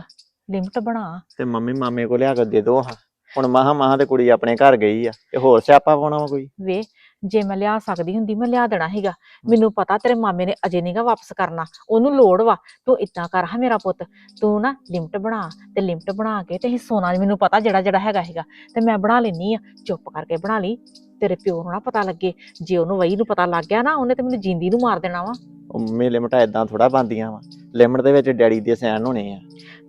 ਲਿਮਟ ਬਣਾ। ਤੇ ਮੰਮੀ ਮਾਮੇ ਕੋ ਲਿਆ ਕੇ ਦੇ ਦੋ ਹਾਂ ਹੁਣ ਮਹਾ ਮਹਾ ਤੇ ਕੁੜੀ ਆਪਣੇ ਘਰ ਗਈ ਆ ਤੇ ਹੋਰ ਸਿਆਪਾ ਪਾਉਣਾ ਵਾ ਕੋਈ? ਵੇ ਜੇ ਮੈਂ ਲਿਆ ਸਕਦੀ ਹੁੰਦੀ ਮੈਂ ਲਿਆ ਦੇਣਾ ਸੀਗਾ। ਮੈਨੂੰ ਪਤਾ ਤੇਰੇ ਮਾਮੇ ਨੇ ਅਜੇ ਨਹੀਂਗਾ ਵਾਪਸ ਕਰਨਾ। ਉਹਨੂੰ ਲੋੜ ਵਾ। ਤੂੰ ਇਦਾਂ ਕਰ ਹਾਂ ਮੇਰਾ ਪੁੱਤ। ਤੂੰ ਨਾ ਲਿਮਟ ਬਣਾ ਤੇ ਲਿਮਟ ਬਣਾ ਕੇ ਤੇ ਇਹ ਸੋਨਾ ਮੈਨੂੰ ਪਤਾ ਜਿਹੜਾ ਜਿਹੜਾ ਹੈਗਾ ਹੈਗਾ ਤੇ ਮੈਂ ਬਣਾ ਲੈਣੀ ਆ। ਚੁੱਪ ਕਰਕੇ ਬਣਾ ਲਈ। ਤੇਰੇ ਪਿਓ ਨੂੰ ਨਾ ਪਤਾ ਲੱਗੇ। ਜੇ ਉਹਨੂੰ ਵਈ ਨੂੰ ਪਤਾ ਲੱਗ ਗਿਆ ਨਾ ਉਹਨੇ ਤੇ ਮੈਨੂੰ ਜਿੰਦੀ ਨੂੰ ਮਾਰ ਦੇਣਾ ਵਾ। ਉਹ ਮੰਮੀ ਲਿਮਟਾਂ ਇਦਾਂ ਥੋੜਾ ਬੰਦੀਆਂ ਵਾ। ਲਿਮਟ ਦੇ ਵਿੱਚ ਡੈਡੀ ਦੇ ਸੈਨ ਹੋਣੇ ਆ।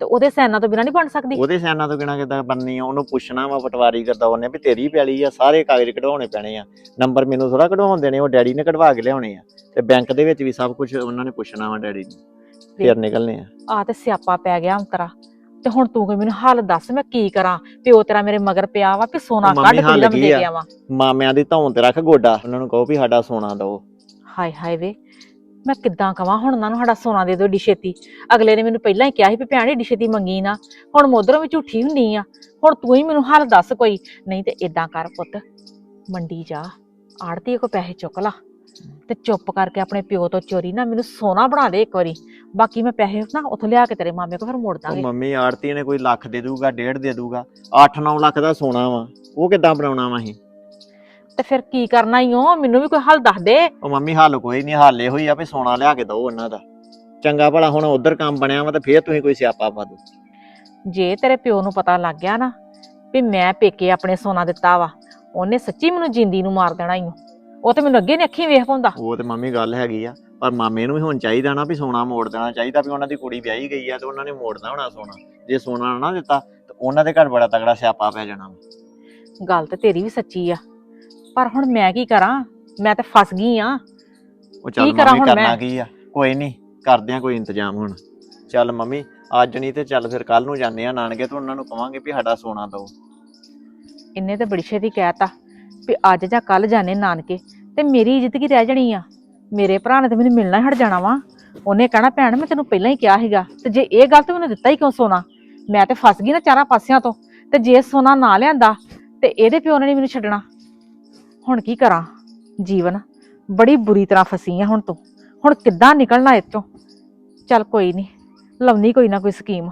ਤੇ ਉਹਦੇ ਸੈਨਾ ਤੋਂ ਬਿਨਾਂ ਨਹੀਂ ਬਣ ਸਕਦੀ? ਉਹਦੇ ਸੈਨਾਂ ਤੋਂ ਕਿਹਨਾਂ ਕਿਦਾਂ ਬਣਨੀ ਆ? ਉਹਨੂੰ ਪੁੱਛਣਾ ਵਾ ਪਟਵਾਰੀ ਕਰਦਾ ਉਹਨੇ ਵੀ ਤੇਰੀ ਪੈਲੀ ਆ ਸਾਰੇ ਕਾਗਜ਼ ਕਢਵਾਉਣੇ ਪੈਣੇ ਆ। ਨੰਬਰ ਮੈਨੂੰ ਥੋੜਾ ਕਢਵਾਉਣ ਦੇਣੇ ਉਹ ਡੈਡੀ ਨੇ ਕਢਵਾ ਕੇ ਲਿਆਉਣੇ ਆ। ਤੇ ਬੈਂਕ ਦੇ ਵਿੱਚ ਵੀ ਸਭ ਕੁਝ ਉਹਨਾਂ ਨੇ ਪੁੱਛਣਾ ਵਾ ਡੈਡੀ ਨੂੰ ਫੇਰ ਨਿਕਲਨੇ ਆ। ਆ ਤੇ ਸਿਆਪਾ ਪੈ ਗਿਆ ਅੰਤਰਾ ਤੇ ਹੁਣ ਤੂੰ ਕੋਈ ਮੈਨੂੰ ਹਾਲ ਦੱਸ ਮੈਂ ਕੀ ਕਰਾਂ? ਪਿਓ ਤੇਰਾ ਮੇਰੇ ਮਗਰ ਪਿਆ ਵਾ ਕਿ ਸੋਨਾ ਕੱਢ ਦਾ ਕੀ ਦੇ ਆ? ਕੇ ਆਵਾਂ ਮਾਮਿਆਂ ਦੀ ਧੌਣ ਤੇ ਰੱਖ ਗੋਡਾ। ਉਹਨਾਂ ਨੂੰ ਕਹੋ ਵੀ ਸਾਡਾ ਸੋਨਾ ਦਿਓ। ਹਾਏ ਹਾਏ ਵੇ। ਮੈਂ ਕਿੱਦਾਂ ਕਵਾਂ? ਹੁਣ ਉਹਨਾਂ ਨੂੰ ਸਾਡਾ ਸੋਨਾ ਦੇ ਦਿਓ ਛੇਤੀ। ਅਗਲੇ ਨੇ ਮੈਨੂੰ ਪਹਿਲਾਂ ਹੀ ਕਿਹਾ ਸੀ ਵੀ ਭੈਣ ਏਡੀ ਛੇਤੀ ਮੰਗੀ ਨਾ। ਹੁਣ ਮੋਦਰੋਂ ਵੀ ਝੂਠੀ ਹੁੰਨੀ ਆ। ਹੁਣ ਤੂੰ ਹੀ ਮੈਨੂੰ ਹੱਲ ਦੱਸ ਕੋਈ। ਨਹੀਂ ਤੇ ਇਦਾਂ ਕਰ ਪੁੱਤ। ਮੰਡੀ ਜਾ। ਆੜਤੀ ਕੋ ਪੈਸੇ ਚੁੱਕ ਲਾ। ਤੇ ਚੁੱਪ ਕਰਕੇ ਆਪਣੇ ਪਿਓ ਤੋਂ ਚੋਰੀ ਨਾ ਮੈਨੂੰ ਸੋਨਾ ਬਣਾ ਦੇ ਇੱਕ ਵਾਰੀ। ਬਾਕੀ ਮੈਂ ਪੈਸੇ ਨਾ ਉੱਥੋਂ ਲਿਆ ਕੇ ਤੇਰੇ ਮਾਮੇ ਕੋ ਫਿਰ ਮੋੜ ਦਾਂਗੇ। ਮੰਮੀ ਆੜਤੀ ਨੇ ਕੋਈ ਲੱਖ ਦੇ ਦੂਗਾ ਡੇਢ ਦੇ ਦੂਗਾ 8-9 ਲੱਖ ਦਾ ਸੋਨਾ ਵਾ। ਉਹ ਕਿੱਦਾਂ ਬਣਾਉਣਾ ਵਾ ਅਸੀਂ? ਤੇ ਫਿਰ ਕੀ ਕਰਨਾ ਈ ਓ? ਮੈਨੂੰ ਵੀ ਕੋਈ ਹੱਲ ਦੱਸ ਦੇ। ਉਹ ਮੰਮੀ ਹੱਲ ਕੋਈ ਨਹੀਂ ਹੱਲ ਇਹੋ ਹੀ ਆ ਵੀ ਸੋਨਾ ਲਿਆ ਕੇ ਦਓ ਉਹਨਾਂ ਦਾ। ਚੰਗਾ ਭਲਾ ਹੁਣ ਉਧਰ ਕੰਮ ਬਣਿਆ ਵਾ ਤੇ ਫੇਰ ਤੁਸੀਂ ਕੋਈ ਸਿਆਪਾ ਪਾ ਦੋ ਜੇ ਤੇਰੇ ਪਿਓ ਨੂੰ ਪਤਾ ਲੱਗ ਗਿਆ ਨਾ ਵੀ ਮੈਂ ਪੇਕੇ ਆਪਣੇ ਸੋਨਾ ਦਿੱਤਾ ਵਾ ਉਹਨੇ ਸੱਚੀ ਮੈਨੂੰ ਜਿੰਦੀ ਨੂੰ ਮਾਰ ਦੇਣਾ ਈ ਓ। ਉਹ ਤੇ ਮੈਨੂੰ ਅੱਗੇ ਨੇ ਅੱਖੀਂ ਵੇਖ ਪਾਉਂਦਾ। ਉਹ ਤੇ ਮੰਮੀ ਗੱਲ ਹੈਗੀ ਆ ਪਰ ਮਾਮੇ ਨੂੰ ਵੀ ਹੁਣ ਚਾਹੀਦਾ ਨਾ ਵੀ ਸੋਨਾ ਮੋੜ ਦੇਣਾ ਚਾਹੀਦਾ ਵੀ ਉਹਨਾਂ ਦੀ ਕੁੜੀ ਵਿਆਹੀ ਗਈ ਆ ਤੇ ਉਹਨਾਂ ਨੇ ਮੋੜਨਾ ਹੋਣਾ ਸੋਨਾ। ਜੇ ਸੋਨਾ ਨਾ ਦਿੱਤਾ ਤੇ ਉਹਨਾਂ ਦੇ ਘਰ ਬੜਾ ਤਗੜਾ ਸਿਆਪਾ ਪੈ ਜਾਣਾ ਵਾ। ਗੱਲ ਤੇ ਤੇਰੀ ਵੀ ਸੱਚੀ ਆ। ਪਰ ਹੁਣ ਮੈਂ ਕੀ ਕਰਾਂ? ਮੈਂ ਤੇ ਫਸ ਗਈ ਆ। ਉਹ ਚੱਲ ਕੀ ਕਰਾਂ ਮੰਮੀ ਹੁਣ ਕਰਨਾ ਮੈਂ? ਕੀ ਆ? ਕੋਈ ਨਹੀਂ ਕਰਦੇ ਆ ਕੋਈ ਇੰਤਜ਼ਾਮ ਹੁਣ। ਚੱਲ ਮੰਮੀ ਅੱਜ ਨਹੀਂ ਤੇ ਚੱਲ ਫਿਰ ਕੱਲ ਨੂੰ ਜਾਂਦੇ ਆ ਨਾਨਕੇ ਤੇ ਉਹਨਾਂ ਨੂੰ ਕਵਾਂਗੇ ਵੀ ਸਾਡਾ ਸੋਨਾ ਦਿਓ ਇੰਨੇ ਤੇ ਬੜੀ ਛੇਤੀ ਕਹਿਤਾ ਵੀ ਅੱਜ ਜਾਂ ਕੱਲ ਜਾਣੇ ਨਾਨਕੇ ਤੇ ਮੇਰੀ ਇੱਜ਼ਤ ਕੀ ਰਹਿ ਜਾਣੀ ਆ? ਮੇਰੇ ਭਰਾ ਨੇ ਤੇ ਮੈਨੂੰ ਮਿਲਣਾ ਹੀ ਹਟ ਜਾਣਾ ਵਾ। ਉਹਨੇ ਕਹਿਣਾ ਭੈਣ ਮੈਂ ਤੈਨੂੰ ਪਹਿਲਾਂ ਹੀ ਕਿਹਾ ਸੀਗਾ ਤੇ ਜੇ ਇਹ ਗੱਲ ਤੂੰ ਮੈਨੂੰ ਦਿੱਤਾ ਹੀ ਕਿਉਂ ਸੋਨਾ? ਮੈਂ ਤੇ ਫਸ ਗਈ ਨਾ ਚਾਰਾਂ ਪਾਸਿਆਂ ਤੋਂ ਤੇ ਜੇ ਸੋਨਾ ਨਾ ਲਿਆਂਦਾ ਤੇ ਇਹਦੇ ਪਿਓ ਨੇ ਨੀ ਮੈਨੂੰ ਛੱਡਣਾ। ਹੁਣ ਕੀ ਕਰਾਂ? ਜੀਵਨ ਬੜੀ ਬੁਰੀ ਤਰ੍ਹਾਂ ਫਸੀ ਆ ਹੁਣ ਤੂੰ। ਹੁਣ ਕਿੱਦਾਂ ਨਿਕਲਣਾ ਇੱਥੋਂ? ਚੱਲ ਕੋਈ ਨਹੀਂ ਲਵਨੀ ਕੋਈ ਨਾ ਕੋਈ ਸਕੀਮ।